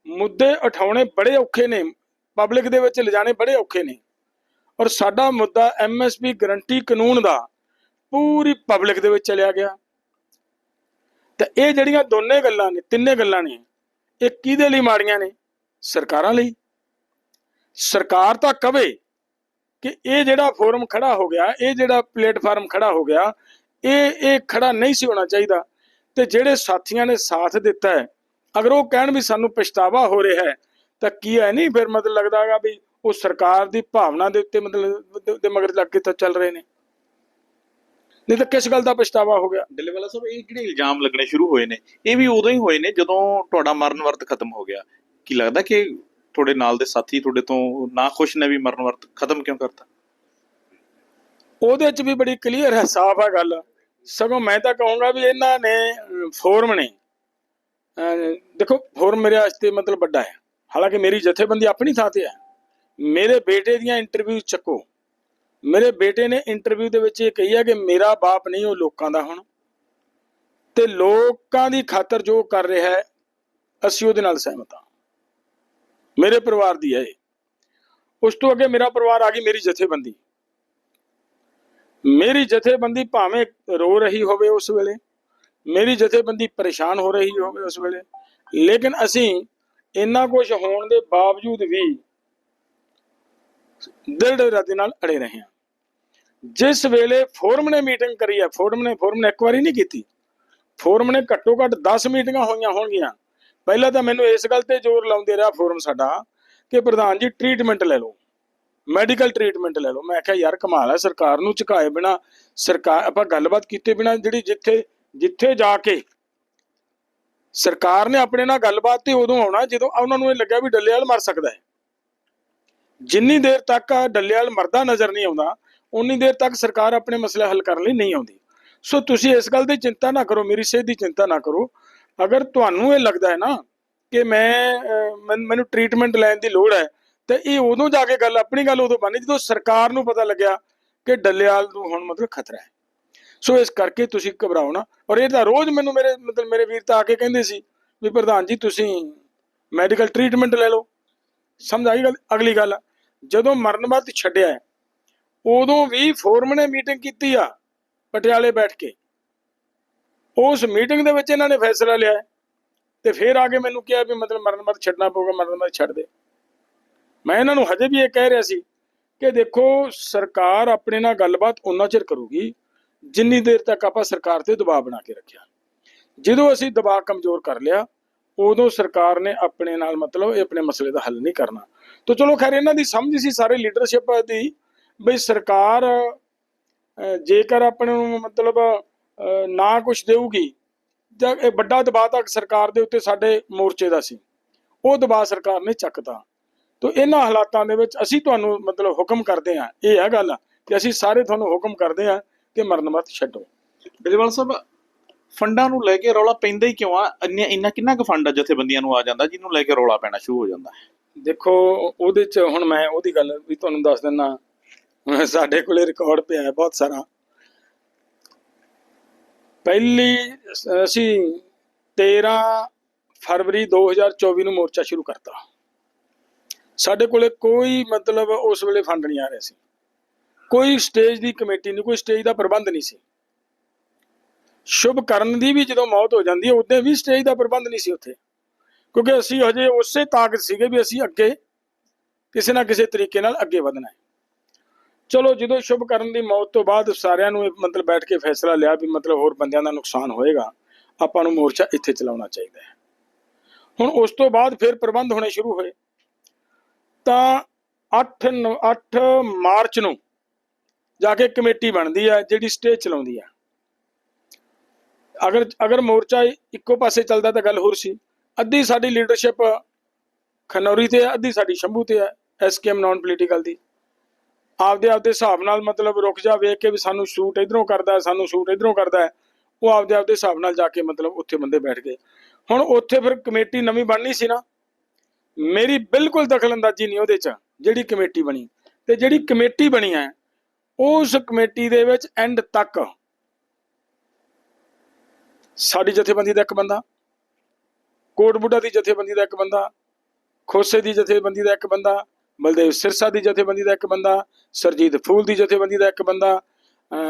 [SPEAKER 2] ਮੁੱਦੇ ਉਠਾਉਣੇ ਬੜੇ ਔਖੇ ਨੇ, ਪਬਲਿਕ ਦੇ ਵਿੱਚ ਲਿਜਾਣੇ ਬੜੇ ਔਖੇ ਨੇ। ਔਰ ਸਾਡਾ ਮੁੱਦਾ ਐਮਐਸਪੀ ਗਰੰਟੀ ਕਾਨੂੰਨ ਦਾ ਪੂਰੀ ਪਬਲਿਕ ਦੇ ਵਿੱਚ ਚਲਿਆ ਗਿਆ। ਤੇ ਇਹ ਜਿਹੜੀਆਂ ਦੋਨੇ ਗੱਲਾਂ ਨੇ, ਤਿੰਨੇ ਗੱਲਾਂ ਨੇ ਇਹ ਕਿਹਦੇ ਲਈ ਮਾੜੀਆਂ ਨੇ? ਸਰਕਾਰਾਂ ਲਈ। ਸਰਕਾਰ ਤਾਂ ਕਵੇ ਕਿ ਇਹ ਜਿਹੜਾ ਫੋਰਮ ਖੜਾ ਹੋ ਗਿਆ, ਇਹ ਜਿਹੜਾ ਪਲੇਟਫਾਰਮ ਖੜਾ ਹੋ ਗਿਆ, ਇਹ ਇਹ ਖੜਾ ਨਹੀਂ ਸੀ ਹੋਣਾ ਚਾਹੀਦਾ। ਤੇ ਜਿਹੜੇ ਸਾਥੀਆਂ ਨੇ ਸਾਥ ਦਿੱਤਾ ਹੈ, ਅਗਰ ਉਹ ਕਹਿਣ ਵੀ ਸਾਨੂੰ ਪਛਤਾਵਾ ਹੋ ਰਿਹਾ ਹੈ, ਤਾਂ ਕੀ ਹੈ ਨਹੀਂ ਫਿਰ ਮਤਲਬ ਲੱਗਦਾ ਹੈਗਾ ਵੀ ਉਹ ਸਰਕਾਰ ਦੀ ਭਾਵਨਾ ਦੇ ਉੱਤੇ ਮਤਲਬ ਦੇ ਮਗਰ ਲੱਗ ਕੇ ਤਾਂ ਚੱਲ ਰਹੇ ਨੇ। ਨਹੀਂ ਤਾਂ ਕਿਸ ਗੱਲ ਦਾ ਪਛਤਾਵਾ ਹੋ ਗਿਆ?
[SPEAKER 1] ਡੱਲੇਵਾਲਾ ਸਾਹਿਬ ਇਹ ਜਿਹੜੇ ਇਲਜ਼ਾਮ ਲੱਗਣੇ ਸ਼ੁਰੂ ਹੋਏ ਨੇ ਇਹ ਵੀ ਉਦੋਂ ਹੀ ਹੋਏ ਨੇ ਜਦੋਂ ਤੁਹਾਡਾ ਮਰਨ ਵਰਤ ਖਤਮ ਹੋ ਗਿਆ। ਕੀ ਲੱਗਦਾ ਕਿ ਤੁਹਾਡੇ ਨਾਲ ਦੇ ਸਾਥੀ ਤੁਹਾਡੇ ਤੋਂ ਨਾ ਖੁਸ਼ ਨੇ ਵੀ ਮਰਨ ਵਰਤ ਖਤਮ ਕਿਉਂ ਕਰਤਾ?
[SPEAKER 2] ਉਹਦੇ ਚ ਵੀ ਬੜੀ ਕਲੀਅਰ ਹੈ ਸਾਫ਼ ਹੈ ਗੱਲ। ਸਗੋਂ ਮੈਂ ਤਾਂ ਕਹੂੰਗਾ ਵੀ ਇਹਨਾਂ ਨੇ ਫੋਰਮ ਨੇ। ਦੇਖੋ ਫੋਰਮ ਮੇਰੇ ਵਾਸਤੇ ਮਤਲਬ ਵੱਡਾ ਹੈ। ਹਾਲਾਂਕਿ ਮੇਰੀ ਜਥੇਬੰਦੀ ਆਪਣੀ ਥਾਂ ਤੇ ਹੈ। ਮੇਰੇ ਬੇਟੇ ਦੀਆਂ ਇੰਟਰਵਿਊ ਚੱਕੋ। ਮੇਰੇ ਬੇਟੇ ਨੇ ਇੰਟਰਵਿਊ ਦੇ ਵਿੱਚ ਇਹ ਕਹੀ ਹੈ ਕਿ ਮੇਰਾ ਬਾਪ ਨਹੀਂ, ਉਹ ਲੋਕਾਂ ਦਾ ਹੁਣ। ਤੇ ਲੋਕਾਂ ਦੀ ਖਾਤਰ ਜੋ ਕਰ ਰਿਹਾ ਹੈ, ਅਸੀਂ ਉਹਦੇ ਨਾਲ ਸਹਿਮਤ ਹਾਂ। ਮੇਰੇ ਪਰਿਵਾਰ ਦੀ ਹੈ ਇਹ। ਉਸ ਤੋਂ ਅੱਗੇ ਮੇਰਾ ਪਰਿਵਾਰ ਆ ਗਈ ਮੇਰੀ ਜਥੇਬੰਦੀ। ਮੇਰੀ ਜਥੇਬੰਦੀ ਭਾਵੇਂ ਰੋ ਰਹੀ ਹੋਵੇ ਉਸ ਵੇਲੇ, ਮੇਰੀ ਜਥੇਬੰਦੀ ਪਰੇਸ਼ਾਨ ਹੋ ਰਹੀ ਹੋਵੇ ਉਸ ਵੇਲੇ, ਲੇਕਿਨ ਅਸੀਂ ਇੰਨਾ ਕੁਝ ਹੋਣ ਦੇ ਬਾਵਜੂਦ ਵੀ ਦਿਲ ਦੇ ਨਾਲ ਅੜੇ ਰਹੇ ਹਾਂ। ਜਿਸ ਵੇਲੇ ਫੋਰਮ ਨੇ ਮੀਟਿੰਗ ਕਰੀ ਹੈ, ਫੋਰਮ ਨੇ ਫੋਰਮ ਨੇ ਇੱਕ ਵਾਰੀ ਨਹੀਂ ਕੀਤੀ। ਫੋਰਮ ਨੇ ਘੱਟੋ ਘੱਟ 10 ਮੀਟਿੰਗਾਂ ਹੋਈਆਂ ਹੋਣਗੀਆਂ। ਪਹਿਲਾਂ ਤਾਂ ਮੈਨੂੰ ਇਸ ਗੱਲ ਤੇ ਜ਼ੋਰ ਲਾਉਂਦੇ ਰਿਹਾ ਫੋਰਮ ਸਾਡਾ ਕਿ ਪ੍ਰਧਾਨ ਜੀ ਟ੍ਰੀਟਮੈਂਟ ਲੈ ਲਓ। ਮੈਡੀਕਲ ਟ੍ਰੀਟਮੈਂਟ ਲੈ ਲਓ। ਮੈਂ ਕਿਹਾ, ਯਾਰ, ਕਮਾਲ ਹੈ, ਸਰਕਾਰ ਨੂੰ ਝੁਕਾਏ ਬਿਨਾ, ਸਰਕਾਰ ਆਪਾਂ ਗੱਲਬਾਤ ਕੀਤੇ ਬਿਨਾ ਜਿਹੜੀ ਜਿੱਥੇ ਜਿੱਥੇ ਜਾ ਕੇ ਸਰਕਾਰ ਨੇ ਆਪਣੇ ਨਾਲ ਗੱਲਬਾਤ ਤੇ ਉਦੋਂ ਆਉਣਾ ਜਦੋਂ ਉਹਨਾਂ ਨੂੰ ਇਹ ਲੱਗਿਆ ਵੀ ਡੱਲੇਵਾਲ ਮਰ ਸਕਦਾ ਹੈ। ਜਿੰਨੀ ਦੇਰ ਤੱਕ ਡੱਲੇਵਾਲ ਮਰਦਾ ਨਜ਼ਰ ਨਹੀਂ ਆਉਂਦਾ ਉਨੀ ਦੇਰ ਤੱਕ ਸਰਕਾਰ ਆਪਣੇ ਮਸਲੇ ਹੱਲ ਕਰਨ ਲਈ ਨਹੀਂ ਆਉਂਦੀ। ਸੋ ਤੁਸੀਂ ਇਸ ਗੱਲ ਦੀ ਚਿੰਤਾ ਨਾ ਕਰੋ ਮੇਰੀ ਸਿਹਤ ਦੀ ਚਿੰਤਾ ਨਾ ਕਰੋ। ਅਗਰ ਤੁਹਾਨੂੰ ਇਹ ਲੱਗਦਾ ਹੈ ਨਾ ਕਿ ਮੈਂ ਅਹ, ਮੈਨੂੰ ਟ੍ਰੀਟਮੈਂਟ ਲੈਣ ਦੀ ਲੋੜ ਹੈ ਤੇ ਇਹ ਉਦੋਂ ਜਾ ਕੇ ਗੱਲ ਆਪਣੀ ਗੱਲ ਉਦੋਂ ਬਣੀ ਜਦੋਂ ਸਰਕਾਰ ਨੂੰ ਪਤਾ ਲੱਗਿਆ ਕਿ ਡੱਲੇਵਾਲ ਨੂੰ ਹੁਣ ਮਤਲਬ ਖਤਰਾ ਹੈ। ਸੋ ਇਸ ਕਰਕੇ ਤੁਸੀਂ ਘਬਰਾਓ ਨਾ। ਔਰ ਇਹ ਤਾਂ ਰੋਜ਼ ਮੈਨੂੰ ਮੇਰੇ ਮਤਲਬ ਮੇਰੇ ਵੀਰ ਤਾਂ ਆ ਕੇ ਕਹਿੰਦੇ ਸੀ ਵੀ ਪ੍ਰਧਾਨ ਜੀ ਤੁਸੀਂ ਮੈਡੀਕਲ ਟ੍ਰੀਟਮੈਂਟ ਲੈ ਲਓ। ਸਮਝ ਆਈ ਗੱਲ? ਅਗਲੀ ਗੱਲ ਜਦੋਂ ਮਰਨ ਵਰਤ ਛੱਡਿਆ ਉਦੋਂ ਵੀ ਫੋਰਮ ਨੇ ਮੀਟਿੰਗ ਕੀਤੀ ਆ, ਪਟਿਆਲੇ ਬੈਠ ਕੇ। ਉਸ ਮੀਟਿੰਗ ਦੇ ਵਿੱਚ ਇਹਨਾਂ ਨੇ ਫੈਸਲਾ ਲਿਆ ਤੇ ਫਿਰ ਆ ਕੇ ਮੈਨੂੰ ਕਿਹਾ ਵੀ ਮਤਲਬ ਮਰਨ ਵਰਤ ਛੱਡਣਾ ਪਊਗਾ, ਮਰਨ ਵਰਤ ਛੱਡ ਦੇ। ਮੈਂ ਇਹਨਾਂ ਨੂੰ ਹਜੇ ਵੀ ਇਹ ਕਹਿ ਰਿਹਾ ਸੀ ਕਿ ਦੇਖੋ, ਸਰਕਾਰ ਆਪਣੇ ਨਾਲ ਗੱਲਬਾਤ ਉਨਾ ਚਿਰ ਕਰੂਗੀ ਜਿੰਨੀ ਦੇਰ ਤੱਕ ਆਪਾਂ ਸਰਕਾਰ ਤੇ ਦਬਾਅ ਬਣਾ ਕੇ ਰੱਖਿਆ। ਜਦੋਂ ਅਸੀਂ ਦਬਾਅ ਕਮਜ਼ੋਰ ਕਰ ਲਿਆ, ਉਦੋਂ ਸਰਕਾਰ ਨੇ ਆਪਣੇ ਨਾਲ ਮਤਲਬ ਇਹ ਆਪਣੇ ਮਸਲੇ ਦਾ ਹੱਲ ਨਹੀਂ ਕਰਨਾ। ਤਾਂ ਚਲੋ ਖੈਰ, ਇਹਨਾਂ ਦੀ ਸਮਝ ਸੀ, ਸਾਰੇ ਲੀਡਰਸ਼ਿਪ ਦੀ ਬਈ ਸਰਕਾਰ ਜੇਕਰ ਆਪਣੇ ਨੂੰ ਮਤਲਬ ਨਾ ਕੁਝ ਦੇਊਗੀ ਤਾਂ ਇਹ ਵੱਡਾ ਦਬਾਅ ਤਾਂ ਸਰਕਾਰ ਦੇ ਉੱਤੇ ਸਾਡੇ ਮੋਰਚੇ ਦਾ ਸੀ। ਉਹ ਦਬਾਅ ਸਰਕਾਰ ਨੇ ਚੱਕਤਾ। ਤੋ ਇਹਨਾਂ ਹਾਲਾਤਾਂ ਦੇ ਵਿੱਚ ਅਸੀਂ ਤੁਹਾਨੂੰ ਮਤਲਬ ਹੁਕਮ ਕਰਦੇ ਹਾਂ ਇਹ ਹੈ ਗੱਲ ਕਿ ਅਸੀਂ ਸਾਰੇ ਤੁਹਾਨੂੰ ਹੁਕਮ ਕਰਦੇ ਹਾਂ ਕਿ ਮਰਨ ਮਤ ਛੱਡੋ।
[SPEAKER 1] ਡੱਲੇਵਾਲਾ ਸਾਹਿਬ ਫੰਡਾਂ ਨੂੰ ਲੈ ਕੇ ਰੌਲਾ ਪੈਂਦਾ ਹੀ ਕਿਉਂ ਆ? ਇੰਨਾ ਇੰਨਾ ਕਿੰਨਾ ਕੁ ਫੰਡ ਆ ਜਥੇਬੰਦੀਆਂ ਨੂੰ ਆ ਜਾਂਦਾ ਜਿਹਨੂੰ ਲੈ ਕੇ ਰੌਲਾ ਪੈਣਾ ਸ਼ੁਰੂ ਹੋ ਜਾਂਦਾ
[SPEAKER 2] ਦੇਖੋ ਉਹਦੇ ਚ ਹੁਣ ਮੈਂ ਉਹਦੀ ਗੱਲ ਵੀ ਤੁਹਾਨੂੰ ਦੱਸ ਦਿੰਦਾ। ਸਾਡੇ ਕੋਲੇ ਰਿਕਾਰਡ ਪਿਆ ਹੈ ਬਹੁਤ ਸਾਰਾ। ਪਹਿਲੀ, ਅਸੀਂ 13 ਫਰਵਰੀ 2024 ਨੂੰ ਮੋਰਚਾ ਸ਼ੁਰੂ ਕਰਤਾ। ਸਾਡੇ ਕੋਲੇ ਕੋਈ ਮਤਲਬ ਉਸ ਵੇਲੇ ਫੰਡ ਨਹੀਂ ਆ ਰਿਹਾ ਸੀ। ਕੋਈ ਸਟੇਜ ਦੀ ਕਮੇਟੀ ਨਹੀਂ, ਕੋਈ ਸਟੇਜ ਦਾ ਪ੍ਰਬੰਧ ਨਹੀਂ ਸੀ। ਸ਼ੁਭ ਕਰਨ ਦੀ ਵੀ ਜਦੋਂ ਮੌਤ ਹੋ ਜਾਂਦੀ ਹੈ ਉਦੋਂ ਵੀ ਸਟੇਜ ਦਾ ਪ੍ਰਬੰਧ ਨਹੀਂ ਸੀ ਉੱਥੇ। ਕਿਉਂਕਿ ਅਸੀਂ ਹਜੇ ਉਸੇ ਤਾਕਤ ਸੀਗੇ ਵੀ ਅਸੀਂ ਅੱਗੇ ਕਿਸੇ ਨਾ ਕਿਸੇ ਤਰੀਕੇ ਨਾਲ ਅੱਗੇ ਵਧਣਾ ਹੈ। ਚਲੋ ਜਦੋਂ ਸ਼ੁਭ ਕਰਨ ਦੀ ਮੌਤ ਤੋਂ ਬਾਅਦ ਸਾਰਿਆਂ ਨੂੰ ਮਤਲਬ ਬੈਠ ਕੇ ਫੈਸਲਾ ਲਿਆ ਵੀ ਮਤਲਬ ਹੋਰ ਬੰਦਿਆਂ ਦਾ ਨੁਕਸਾਨ ਹੋਏਗਾ, ਆਪਾਂ ਨੂੰ ਮੋਰਚਾ ਇੱਥੇ ਚਲਾਉਣਾ ਚਾਹੀਦਾ ਹੈ। ਹੁਣ ਉਸ ਤੋਂ ਬਾਅਦ ਫਿਰ ਪ੍ਰਬੰਧ ਹੋਣੇ ਸ਼ੁਰੂ ਹੋਏ। ਤਾਂ 8 ਨਵ- 8 ਮਾਰਚ ਨੂੰ ਜਾ ਕੇ ਕਮੇਟੀ ਬਣਦੀ ਹੈ, ਜਿਹੜੀ ਸਟੇਜ ਚਲਾਉਂਦੀ ਹੈ। ਅਗਰ ਅਗਰ ਮੋਰਚਾ ਇੱਕੋ ਪਾਸੇ ਚੱਲਦਾ ਤਾਂ ਗੱਲ ਹੋਰ ਸੀ। ਅੱਧੀ ਸਾਡੀ ਲੀਡਰਸ਼ਿਪ ਖਨੌਰੀ ਤੇ ਹੈ, ਅੱਧੀ ਸਾਡੀ ਸ਼ੰਭੂ ਤੇ ਹੈ ਐਸਕੇਐਮ ਨਾਨ ਪੋਲੀਟੀਕਲ ਦੀ। ਆਪਦੇ ਆਪਦੇ ਹਿਸਾਬ ਨਾਲ ਮਤਲਬ ਰੁਕ ਜਾ, ਵੇਖ ਕੇ ਵੀ ਸਾਨੂੰ ਸ਼ੂਟ ਇਧਰੋਂ ਕਰਦਾ ਸਾਨੂੰ ਸ਼ੂਟ ਇਧਰੋਂ ਕਰਦਾ ਉਹ ਆਪਦੇ ਆਪਦੇ ਹਿਸਾਬ ਨਾਲ ਜਾ ਕੇ ਮਤਲਬ ਉੱਥੇ ਬੰਦੇ ਬੈਠ ਗਏ। ਹੁਣ ਉੱਥੇ ਫਿਰ ਕਮੇਟੀ ਨਵੀਂ ਬਣਨੀ ਸੀ ਨਾ, ਮੇਰੀ ਬਿਲਕੁਲ ਦਖਲਅੰਦਾਜ਼ੀ ਨਹੀਂ ਉਹਦੇ ਚ, ਜਿਹੜੀ ਕਮੇਟੀ ਬਣੀ। ਤੇ ਜਿਹੜੀ ਕਮੇਟੀ ਬਣੀ ਹੈ, ਉਸ ਕਮੇਟੀ ਦੇ ਵਿੱਚ ਐਂਡ ਤੱਕ ਸਾਡੀ ਜਥੇਬੰਦੀ ਦਾ ਇੱਕ ਬੰਦਾ ਕੋਟ ਬੁੱਢਾ ਦੀ ਜਥੇਬੰਦੀ ਦਾ ਇੱਕ ਬੰਦਾ, ਖੋਸੇ ਦੀ ਜਥੇਬੰਦੀ ਦਾ ਇੱਕ ਬੰਦਾ ਬਲਦੇਵ ਸਿਰਸਾ ਦੀ ਜਥੇਬੰਦੀ ਦਾ ਇੱਕ ਬੰਦਾ ਸਰਜੀਤ ਫੂਲ ਦੀ ਜਥੇਬੰਦੀ ਦਾ ਇੱਕ ਬੰਦਾ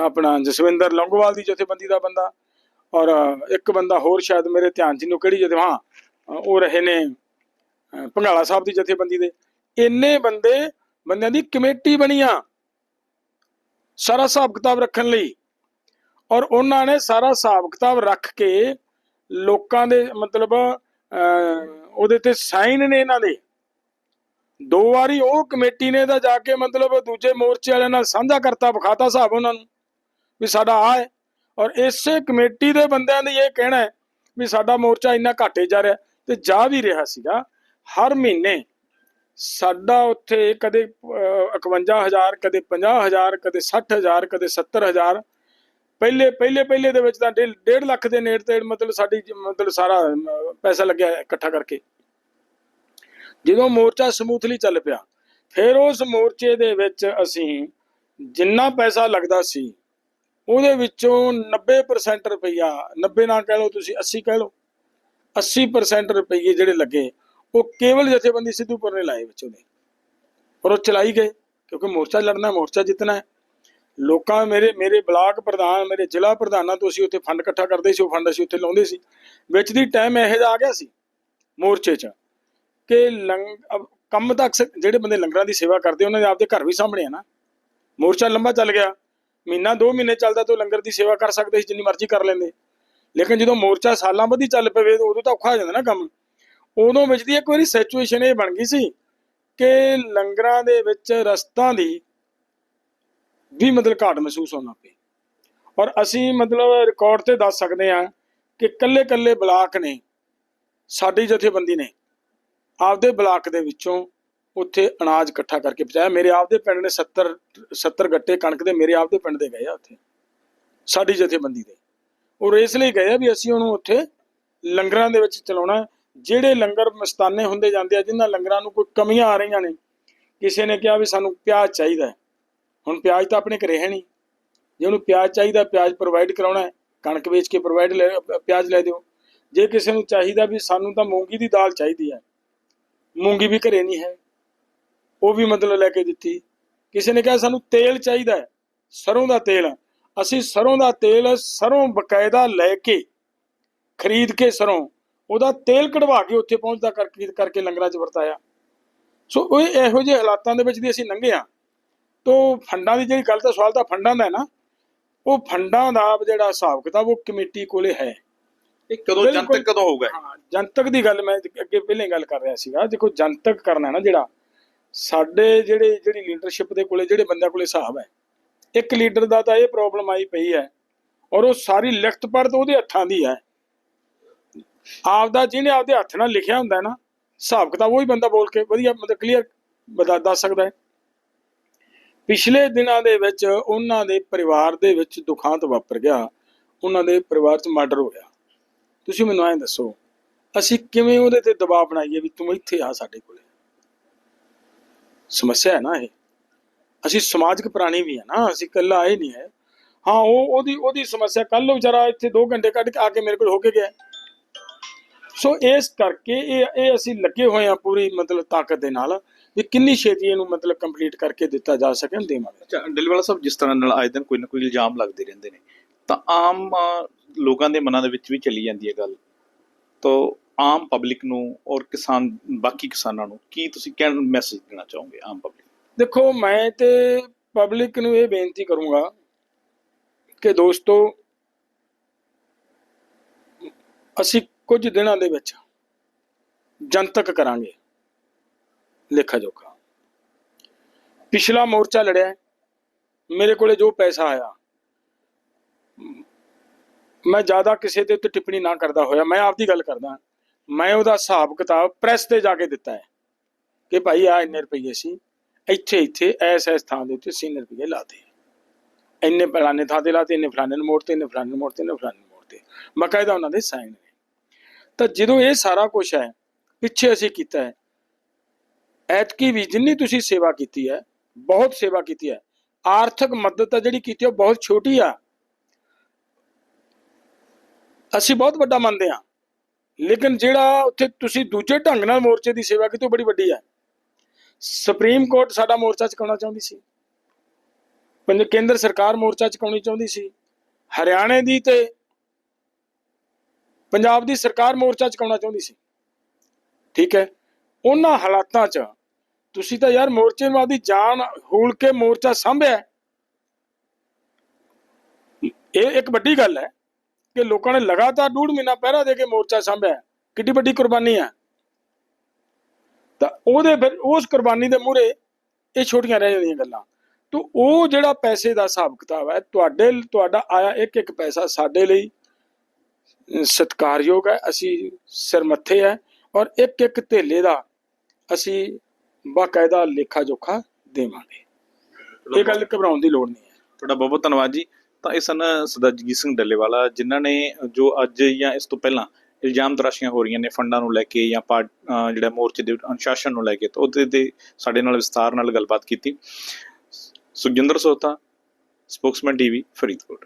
[SPEAKER 2] ਆਪਣਾ ਜਸਵਿੰਦਰ ਲੰਗੋਵਾਲ ਦੀ ਜਥੇਬੰਦੀ ਦਾ ਬੰਦਾ ਔਰ ਇੱਕ ਬੰਦਾ ਹੋਰ ਸ਼ਾਇਦ ਮੇਰੇ ਧਿਆਨ 'ਚ ਨਹੀਂ ਕਿਹੜੀ ਜਥੇ ਹਾਂ ਉਹ ਰਹੇ ਨੇ ਅਹ, ਭੰਗਾਲਾ ਸਾਹਿਬ ਦੀ ਜਥੇਬੰਦੀ ਦੇ। ਇੰਨੇ ਬੰਦੇ ਬੰਦਿਆਂ ਦੀ ਕਮੇਟੀ ਬਣੀ ਆ ਸਾਰਾ ਹਿਸਾਬ ਕਿਤਾਬ ਰੱਖਣ ਲਈ ਔਰ ਉਹਨਾਂ ਨੇ ਸਾਰਾ ਹਿਸਾਬ ਕਿਤਾਬ ਰੱਖ ਕੇ ਲੋਕਾਂ ਦੇ ਮਤਲਬ ਅਹ, ਉਹਦੇ ਤੇ ਸਾਈਨ ਨੇ ਇਹਨਾਂ ਦੇ। ਦੋ ਵਾਰੀ ਉਹ ਕਮੇਟੀ ਨੇ ਤਾਂ ਜਾ ਕੇ ਮਤਲਬ ਦੂਜੇ ਮੋਰਚੇ ਵਾਲਿਆਂ ਨਾਲ ਸਾਂਝਾ ਕਰਤਾ ਵਿਖਾਤਾ ਹਿਸਾਬ ਉਹਨਾਂ ਨੂੰ ਵੀ ਸਾਡਾ ਆ ਹੈ। ਔਰ ਇਸੇ ਕਮੇਟੀ ਦੇ ਬੰਦਿਆਂ ਦੀ ਇਹ ਕਹਿਣਾ ਹੈ ਵੀ ਸਾਡਾ ਮੋਰਚਾ ਇੰਨਾ ਘਾਟੇ ਜਾ ਰਿਹਾ ਤੇ ਜਾ ਵੀ ਰਿਹਾ ਸੀਗਾ। ਹਰ ਮਹੀਨੇ ਸਾਡਾ ਉੱਥੇ ਕਦੇ ਅਹ, 51000 ਕਦੇ 50000 ਕਦੇ 60000 ਕਦੇ 70000 ਪਹਿਲੇ ਪਹਿਲੇ ਪਹਿਲੇ ਦੇ ਵਿੱਚ ਤਾਂ 1.5 ਲੱਖ ਦੇ ਨੇੜੇ ਤੇ ਮਤਲਬ ਸਾਡੀ ਮਤਲਬ ਸਾਰਾ ਪੈਸਾ ਲੱਗਿਆ ਇਕੱਠਾ ਕਰਕੇ। ਜਦੋਂ ਮੋਰਚਾ ਸਮੂਥਲੀ ਚੱਲ ਪਿਆ, ਫਿਰ ਉਸ ਮੋਰਚੇ ਦੇ ਵਿੱਚ ਅਸੀਂ ਜਿੰਨਾ ਪੈਸਾ ਲੱਗਦਾ ਸੀ, ਉਹਦੇ ਵਿੱਚੋਂ 90% ਰੁਪਈਆ 90 ਨਾ ਕਹਿ ਲਓ ਤੁਸੀਂ 80 ਕਹਿ ਲਓ 80% ਰੁਪਈਏ ਜਿਹੜੇ ਲੱਗੇ, ਉਹ ਕੇਵਲ ਜਥੇਬੰਦੀ ਸਿੱਧੂਪੁਰ ਨੇ ਲਾਏ ਵਿੱਚੋਂ ਦੇ। ਪਰ ਉਹ ਚਲਾਈ ਗਏ, ਕਿਉਂਕਿ ਮੋਰਚਾ ਲੜਨਾ, ਮੋਰਚਾ ਜਿੱਤਣਾ ਹੈ। ਲੋਕਾਂ ਮੇਰੇ ਮੇਰੇ ਬਲਾਕ ਪ੍ਰਧਾਨ, ਮੇਰੇ ਜ਼ਿਲ੍ਹਾ ਪ੍ਰਧਾਨਾਂ ਤੋਂ ਅਸੀਂ ਉੱਥੇ ਫੰਡ ਇਕੱਠਾ ਕਰਦੇ ਸੀ, ਉਹ ਫੰਡ ਅਸੀਂ ਉੱਥੇ ਲਾਉਂਦੇ ਸੀ। ਵਿੱਚ ਦੀ ਟਾਈਮ ਇਹੋ ਜਿਹਾ ਆ ਗਿਆ ਸੀ, ਮੋਰਚੇ 'ਚ। ਕਿ ਲੰਗ ਕੰਮ ਤਾਂ ਅਕਸਰ ਜਿਹੜੇ ਬੰਦੇ ਲੰਗਰਾਂ ਦੀ ਸੇਵਾ ਕਰਦੇ, ਉਹਨਾਂ ਦੇ ਆਪਦੇ ਘਰ ਵੀ ਸਾਹਮਣੇ ਆ ਨਾ। ਮੋਰਚਾ ਲੰਬਾ ਚੱਲ ਗਿਆ। ਮਹੀਨਾ, ਦੋ ਮਹੀਨੇ ਚੱਲਦਾ ਤਾਂ ਉਹ ਲੰਗਰ ਦੀ ਸੇਵਾ ਕਰ ਸਕਦੇ ਸੀ, ਜਿੰਨੀ ਮਰਜ਼ੀ ਕਰ ਲੈਂਦੇ। ਲੇਕਿਨ ਜਦੋਂ ਮੋਰਚਾ ਸਾਲਾਂ ਬੱਧੀ ਚੱਲ ਪਵੇ ਉਦੋਂ ਤਾਂ ਔਖਾ ਹੋ ਜਾਂਦਾ ਨਾ ਕੰਮ। ਉਦੋਂ ਵਿੱਚ ਦੀ ਇੱਕ ਵਾਰੀ ਸਿਚੁਏਸ਼ਨ ਇਹ ਬਣ ਗਈ ਸੀ ਕਿ ਲੰਗਰਾਂ ਦੇ ਵਿੱਚ ਰਸਤਾਂ ਦੀ ਵੀ ਮਤਲਬ ਘਾਟ ਮਹਿਸੂਸ ਹੋਣਾ ਪਈ। ਔਰ ਅਸੀਂ ਮਤਲਬ ਰਿਕਾਰਡ ਤੇ ਦੱਸ ਸਕਦੇ ਹਾਂ ਕਿ ਕੱਲੇ ਕੱਲੇ ਬਲਾਕ ਨੇ, ਸਾਡੀ ਜਥੇਬੰਦੀ ਨੇ ਆਪਦੇ ਬਲਾਕ ਦੇ ਵਿੱਚੋਂ ਉੱਥੇ ਅਨਾਜ ਇਕੱਠਾ ਕਰਕੇ ਪਹੁੰਚਾਇਆ। ਮੇਰੇ ਆਪਦੇ ਪਿੰਡ ਨੇ 70 70 ਗੱਟੇ ਕਣਕ ਦੇ ਮੇਰੇ ਆਪਦੇ ਪਿੰਡ ਦੇ ਗਏ ਆ ਉੱਥੇ, ਸਾਡੀ ਜਥੇਬੰਦੀ ਦੇ। ਔਰ ਇਸ ਲਈ ਗਏ ਆ ਵੀ ਅਸੀਂ ਉਹਨੂੰ ਉੱਥੇ ਲੰਗਰਾਂ ਦੇ ਵਿੱਚ ਚਲਾਉਣਾ ਜਿਹੜੇ ਲੰਗਰ ਮਸਤਾਨੇ ਹੁੰਦੇ ਜਾਂਦੇ ਆ, ਜਿਨ੍ਹਾਂ ਲੰਗਰਾਂ ਨੂੰ ਕੋਈ ਕਮੀਆਂ ਆ ਰਹੀਆਂ ਨੇ, ਕਿਸੇ ਨੇ ਕਿਹਾ ਵੀ ਸਾਨੂੰ ਪਿਆਜ਼ ਚਾਹੀਦਾ ਹੁਣ ਪਿਆਜ਼ ਤਾਂ ਆਪਣੇ ਘਰੇ ਹੈ ਨਹੀਂ। ਜੇ ਉਹਨੂੰ ਪਿਆਜ਼ ਚਾਹੀਦਾ, ਪਿਆਜ਼ ਪ੍ਰੋਵਾਈਡ ਕਰਾਉਣਾ ਹੈ, ਕਣਕ ਵੇਚ ਕੇ ਪ੍ਰੋਵਾਈਡ ਲੈ, ਪਿਆਜ਼ ਲੈ ਦਿਓ। ਜੇ ਕਿਸੇ ਨੂੰ ਚਾਹੀਦਾ ਵੀ ਸਾਨੂੰ ਤਾਂ ਮੂੰਗੀ ਦੀ ਦਾਲ ਚਾਹੀਦੀ ਹੈ ਮੂੰਗੀ ਵੀ ਘਰੇ ਨਹੀਂ ਹੈ। ਉਹ ਵੀ ਮਤਲਬ ਲੈ ਕੇ ਦਿੱਤੀ। ਕਿਸੇ ਨੇ ਕਿਹਾ, ਸਾਨੂੰ ਤੇਲ ਚਾਹੀਦਾ ਹੈ। ਸਰੋਂ ਦਾ ਤੇਲ ਅਸੀਂ ਸਰੋਂ ਦਾ ਤੇਲ ਸਰੋਂ ਬਕਾਇਦਾ ਲੈ ਕੇ ਖਰੀਦ ਕੇ ਸਰੋਂ, ਉਹਦਾ ਤੇਲ ਕਢਵਾ ਕੇ ਉੱਥੇ ਪਹੁੰਚਦਾ ਕਰਕੇ ਕਰਕੇ ਲੰਗਰਾਂ 'ਚ ਵਰਤਾਇਆ। ਸੋ ਉਹ ਇਹੋ ਜਿਹੇ ਹਾਲਾਤਾਂ ਦੇ ਵਿੱਚ ਦੀ ਅਸੀਂ ਲੰਘੇ ਆ ਤੋ ਫੰਡਾਂ ਦੀ ਜਿਹੜੀ ਗੱਲ ਤਾਂ ਸਵਾਲ ਤਾਂ ਫੰਡਾਂ ਦਾ ਹੈ ਨਾ। ਉਹ ਫੰਡਾਂ ਦਾ ਜਿਹੜਾ ਹਿਸਾਬ ਕਿਤਾਬ, ਉਹ ਕਮੇਟੀ ਕੋਲੇ ਹੈ।
[SPEAKER 1] ਇਹ ਕਦੋਂ। ਜਨਤਕ ਕਦੋਂ ਹੋਊਗਾ?
[SPEAKER 2] ਹਾਂ ਜਨਤਕ ਦੀ ਗੱਲ ਮੈਂ ਅੱਗੇ ਪਹਿਲੇ ਗੱਲ ਕਰ ਰਿਹਾ ਸੀਗਾ। ਦੇਖੋ ਜਨਤਕ ਕਰਨਾ ਨਾ ਜਿਹੜਾ ਸਾਡੇ ਜਿਹੜੇ ਜਿਹੜੀ ਲੀਡਰਸ਼ਿਪ ਦੇ ਕੋਲੇ ਜਿਹੜੇ ਬੰਦਿਆਂ ਕੋਲੇ ਹਿਸਾਬ ਹੈ। ਇੱਕ ਲੀਡਰ ਦਾ ਤਾਂ ਇਹ ਪ੍ਰੋਬਲਮ ਆਈ ਪਈ ਹੈ ਔਰ ਉਹ ਸਾਰੀ ਲਿਖਤ ਪੜ੍ਹ ਤਾਂ ਉਹਦੇ ਹੱਥਾਂ ਦੀ ਹੈ। ਆਪਦਾ ਜਿਹਨੇ ਆਪਦੇ ਹੱਥ ਨਾਲ ਲਿਖਿਆ ਹੁੰਦਾ ਹੈ ਨਾ ਹਿਸਾਬ ਕਿਤਾਬ ਉਹੀ ਬੰਦਾ ਬੋਲ ਕੇ ਵਧੀਆ ਮਤਲਬ ਕਲੀਅਰ ਦੱਸ ਸਕਦਾ ਹੈ। ਪਿਛਲੇ ਦਿਨਾਂ ਦੇ ਵਿੱਚ ਉਹਨਾਂ ਦੇ ਪਰਿਵਾਰ ਦੇ ਵਿੱਚ ਦੁਖਾਂਤ ਵਾਪਰ ਗਿਆ। ਉਹਨਾਂ ਦੇ ਪਰਿਵਾਰ 'ਚ ਮਰਡਰ ਹੋਇਆ। ਤੁਸੀਂ ਮੈਨੂੰ ਐਂ ਦੱਸੋ, ਅਸੀਂ ਕਿਵੇਂ ਉਹਦੇ ਤੇ ਦਬਾਅ ਬਣਾਈਏ ਵੀ ਤੂੰ ਇੱਥੇ ਆ ਸਾਡੇ ਕੋਲੇ? ਸਮੱਸਿਆ ਹੈ ਨਾ ਇਹ। ਅਸੀਂ ਸਮਾਜਿਕ ਪ੍ਰਾਣੀ ਵੀ ਹੈ ਨਾ, ਅਸੀਂ ਇਕੱਲਾ ਇਹ ਨਹੀਂ ਹੈ। ਹਾਂ, ਉਹ, ਉਹਦੀ ਉਹਦੀ ਸਮੱਸਿਆ ਕੱਲ ਨੂੰ ਵਿਚਾਰਾ ਇੱਥੇ 2 ਘੰਟੇ ਕੱਢ ਕੇ ਆ ਕੇ ਮੇਰੇ ਕੋਲ ਹੋ ਕੇ ਗਿਆ। ਸੋ ਇਸ ਕਰਕੇ ਇਹ ਇਹ ਅਸੀਂ ਲੱਗੇ ਹੋਏ ਆ ਪੂਰੀ ਮਤਲਬ ਤਾਕਤ ਦੇ ਨਾਲ ਵੀ ਕਿੰਨੀ ਛੇਤੀ ਇਹਨੂੰ ਮਤਲਬ ਕੰਪਲੀਟ ਕਰਕੇ ਦਿੱਤਾ ਜਾ ਸਕੇ ਉਹਨੂੰ ਦੇਵਾਂਗੇ।
[SPEAKER 1] ਅੱਛਾ ਡਿਲਵਾਲਾ ਸਾਹਿਬ, ਜਿਸ ਤਰ੍ਹਾਂ ਨਾਲ ਆਏ ਦਿਨ ਕੋਈ ਨਾ ਕੋਈ ਇਲਜ਼ਾਮ ਲੱਗਦੇ ਰਹਿੰਦੇ ਨੇ, ਤਾਂ ਆਮ ਲੋਕਾਂ ਦੇ ਮਨਾਂ ਦੇ ਵਿੱਚ ਵੀ ਚਲੀ ਜਾਂਦੀ ਹੈ ਗੱਲ। ਤਾਂ ਆਮ ਪਬਲਿਕ ਨੂੰ ਔਰ ਕਿਸਾਨ, ਬਾਕੀ ਕਿਸਾਨਾਂ ਨੂੰ ਕੀ ਤੁਸੀਂ ਕਹਿਣ ਮੈਸੇਜ ਦੇਣਾ ਚਾਹੋਗੇ ਆਮ ਪਬਲਿਕ
[SPEAKER 2] ਦੇਖੋ, ਮੈਂ ਤੇ ਪਬਲਿਕ ਨੂੰ ਇਹ ਬੇਨਤੀ ਕਰੂੰਗਾ ਕਿ ਦੋਸਤੋ, ਅਸੀਂ ਕੁਝ ਦਿਨਾਂ ਦੇ ਵਿੱਚ ਜਨਤਕ ਕਰਾਂਗੇ ਲੇਖਾ ਜੋਖਾ। ਪਿਛਲਾ ਮੋਰਚਾ ਲੜਿਆ, ਮੇਰੇ ਕੋਲੇ ਜੋ ਪੈਸਾ ਆਇਆ ਮੈਂ ਜ਼ਿਆਦਾ ਕਿਸੇ ਦੇ ਉੱਤੇ ਟਿੱਪਣੀ ਨਾ ਕਰਦਾ ਹੋਇਆ, ਮੈਂ ਆਪਦੀ ਗੱਲ ਕਰਦਾ ਮੈਂ ਉਹਦਾ ਹਿਸਾਬ ਕਿਤਾਬ ਪ੍ਰੈਸ ਤੇ ਜਾ ਕੇ ਦਿੱਤਾ ਹੈ ਕਿ ਭਾਈ ਆ ਇੰਨੇ ਰੁਪਏ ਸੀ, ਇੱਥੇ ਇੱਥੇ, ਐਸ ਐਸ ਥਾਂ ਦੇ ਉੱਤੇ ਸੀਨ ਰੁਪਏ ਲਾਤੇ। ਇੰਨੇ ਫਲਾਣੇ ਥਾਂ ਤੇ ਲਾਤੇ, ਇੰਨੇ ਫਲਾਣੇ ਨੂੰ ਮੋੜ ਤੇ ਇੰਨੇ ਫਲਾਣੇ ਨੂੰ ਮੋੜ ਤੇ ਇੰਨੇ ਫਲਾਣੇ ਨੂੰ ਮੋੜ ਤੇ ਬਕਾਇਦਾ ਉਹਨਾਂ ਦੇ ਸਾਈਨ ਨੇ। ਤਾਂ ਜਦੋਂ ਇਹ ਸਾਰਾ ਕੁਝ ਹੈ, ਪਿੱਛੇ ਅਸੀਂ ਕੀਤਾ ਹੈ। ਐਤਕੀ ਵੀ ਜਿੰਨੀ ਤੁਸੀਂ ਸੇਵਾ ਕੀਤੀ ਹੈ, ਬਹੁਤ ਸੇਵਾ ਕੀਤੀ ਹੈ। ਆਰਥਿਕ ਮਦਦ ਆ ਜਿਹੜੀ ਕੀਤੀ ਉਹ ਬਹੁਤ ਛੋਟੀ ਆ। ਅਸੀਂ ਬਹੁਤ ਵੱਡਾ ਮੰਨਦੇ ਹਾਂ। ਲੇਕਿਨ ਜਿਹੜਾ ਉੱਥੇ ਤੁਸੀਂ ਦੂਜੇ ਢੰਗ ਨਾਲ ਮੋਰਚੇ ਦੀ ਸੇਵਾ ਕੀਤੀ ਉਹ ਬੜੀ ਵੱਡੀ ਹੈ। ਸੁਪਰੀਮ ਕੋਰਟ ਸਾਡਾ ਮੋਰਚਾ ਚੁਕਾਉਣਾ ਚਾਹੁੰਦੀ ਸੀ। ਪੰਜ ਕੇਂਦਰ ਸਰਕਾਰ ਮੋਰਚਾ ਚੁਕਾਉਣੀ ਚਾਹੁੰਦੀ ਸੀ। ਹਰਿਆਣੇ ਦੀ ਤੇ ਪੰਜਾਬ ਦੀ ਸਰਕਾਰ ਮੋਰਚਾ ਚੁਕਾਉਣਾ ਚਾਹੁੰਦੀ ਸੀ। ਠੀਕ ਹੈ। ਉਹਨਾਂ ਹਾਲਾਤਾਂ 'ਚ ਤੁਸੀਂ ਤਾਂ ਯਾਰ ਮੋਰਚੇਵਾਦੀ ਜਾਨ ਹੂਲ ਕੇ ਮੋਰਚਾ ਸੰਭਿਆ। ਇਹ ਇੱਕ ਵੱਡੀ ਗੱਲ ਹੈ। ਕਿ ਲੋਕਾਂ ਨੇ ਲਗਾਤਾਰ ਡੂਢ ਮਹੀਨਾ ਪਹਿਰਾ ਦੇ ਕੇ ਮੋਰਚਾ ਸੰਭਿਆ ਕਿੱਡੀ ਵੱਡੀ ਕੁਰਬਾਨੀ ਹੈ। ਤਾਂ ਉਹਦੇ ਫਿਰ ਉਸ ਕੁਰਬਾਨੀ ਦੇ ਮੂਹਰੇ ਇਹ ਛੋਟੀਆਂ ਰਹਿ ਜਾਂਦੀਆਂ ਗੱਲਾਂ। ਤੋਂ ਉਹ ਜਿਹੜਾ ਪੈਸੇ ਦਾ ਹਿਸਾਬ ਕਿਤਾਬ ਹੈ ਤੁਹਾਡੇ ਤੁਹਾਡਾ ਆਇਆ ਇੱਕ ਇੱਕ ਪੈਸਾ ਸਾਡੇ ਲਈ ਅਹ, ਸਤਿਕਾਰਯੋਗ ਹੈ ਅਸੀਂ ਸਿਰ ਮੱਥੇ ਹੈ ਔਰ ਇੱਕ ਇੱਕ ਧੇਲੇ ਦਾ ਅਸੀਂ ਬਾਕਾਇਦਾ ਲੇਖਾ ਜੋਖਾ ਦੇਵਾਂਗੇ। ਇਹ ਗੱਲ ਘਬਰਾਉਣ ਦੀ ਲੋੜ ਨਹੀਂ ਹੈ।
[SPEAKER 1] ਤੁਹਾਡਾ ਬਹੁਤ ਬਹੁਤ ਧੰਨਵਾਦ ਜੀ। ਤਾਂ ਇਹ ਸਨ ਸਰਦਾਰ ਜਗਜੀਤ ਸਿੰਘ ਡੱਲੇਵਾਲਾ, ਜਿਨ੍ਹਾਂ ਨੇ ਜੋ ਅੱਜ ਜਾਂ ਇਸ ਤੋਂ ਪਹਿਲਾਂ ਇਲਜ਼ਾਮ ਤਰਾਸ਼ੀਆਂ ਹੋ ਰਹੀਆਂ ਨੇ ਫੰਡਾਂ ਨੂੰ ਲੈ ਕੇ ਜਾਂ ਪਾਰਟ ਜਿਹੜਾ ਮੋਰਚੇ ਦੇ ਅਨੁਸ਼ਾਸਨ ਨੂੰ ਲੈ ਕੇ, ਤਾਂ ਉਹਦੇ ਤੇ ਸਾਡੇ ਨਾਲ ਵਿਸਤਾਰ ਨਾਲ ਗੱਲਬਾਤ ਕੀਤੀ। Sukhjinder Sota, Spokesman TV, Faridkot.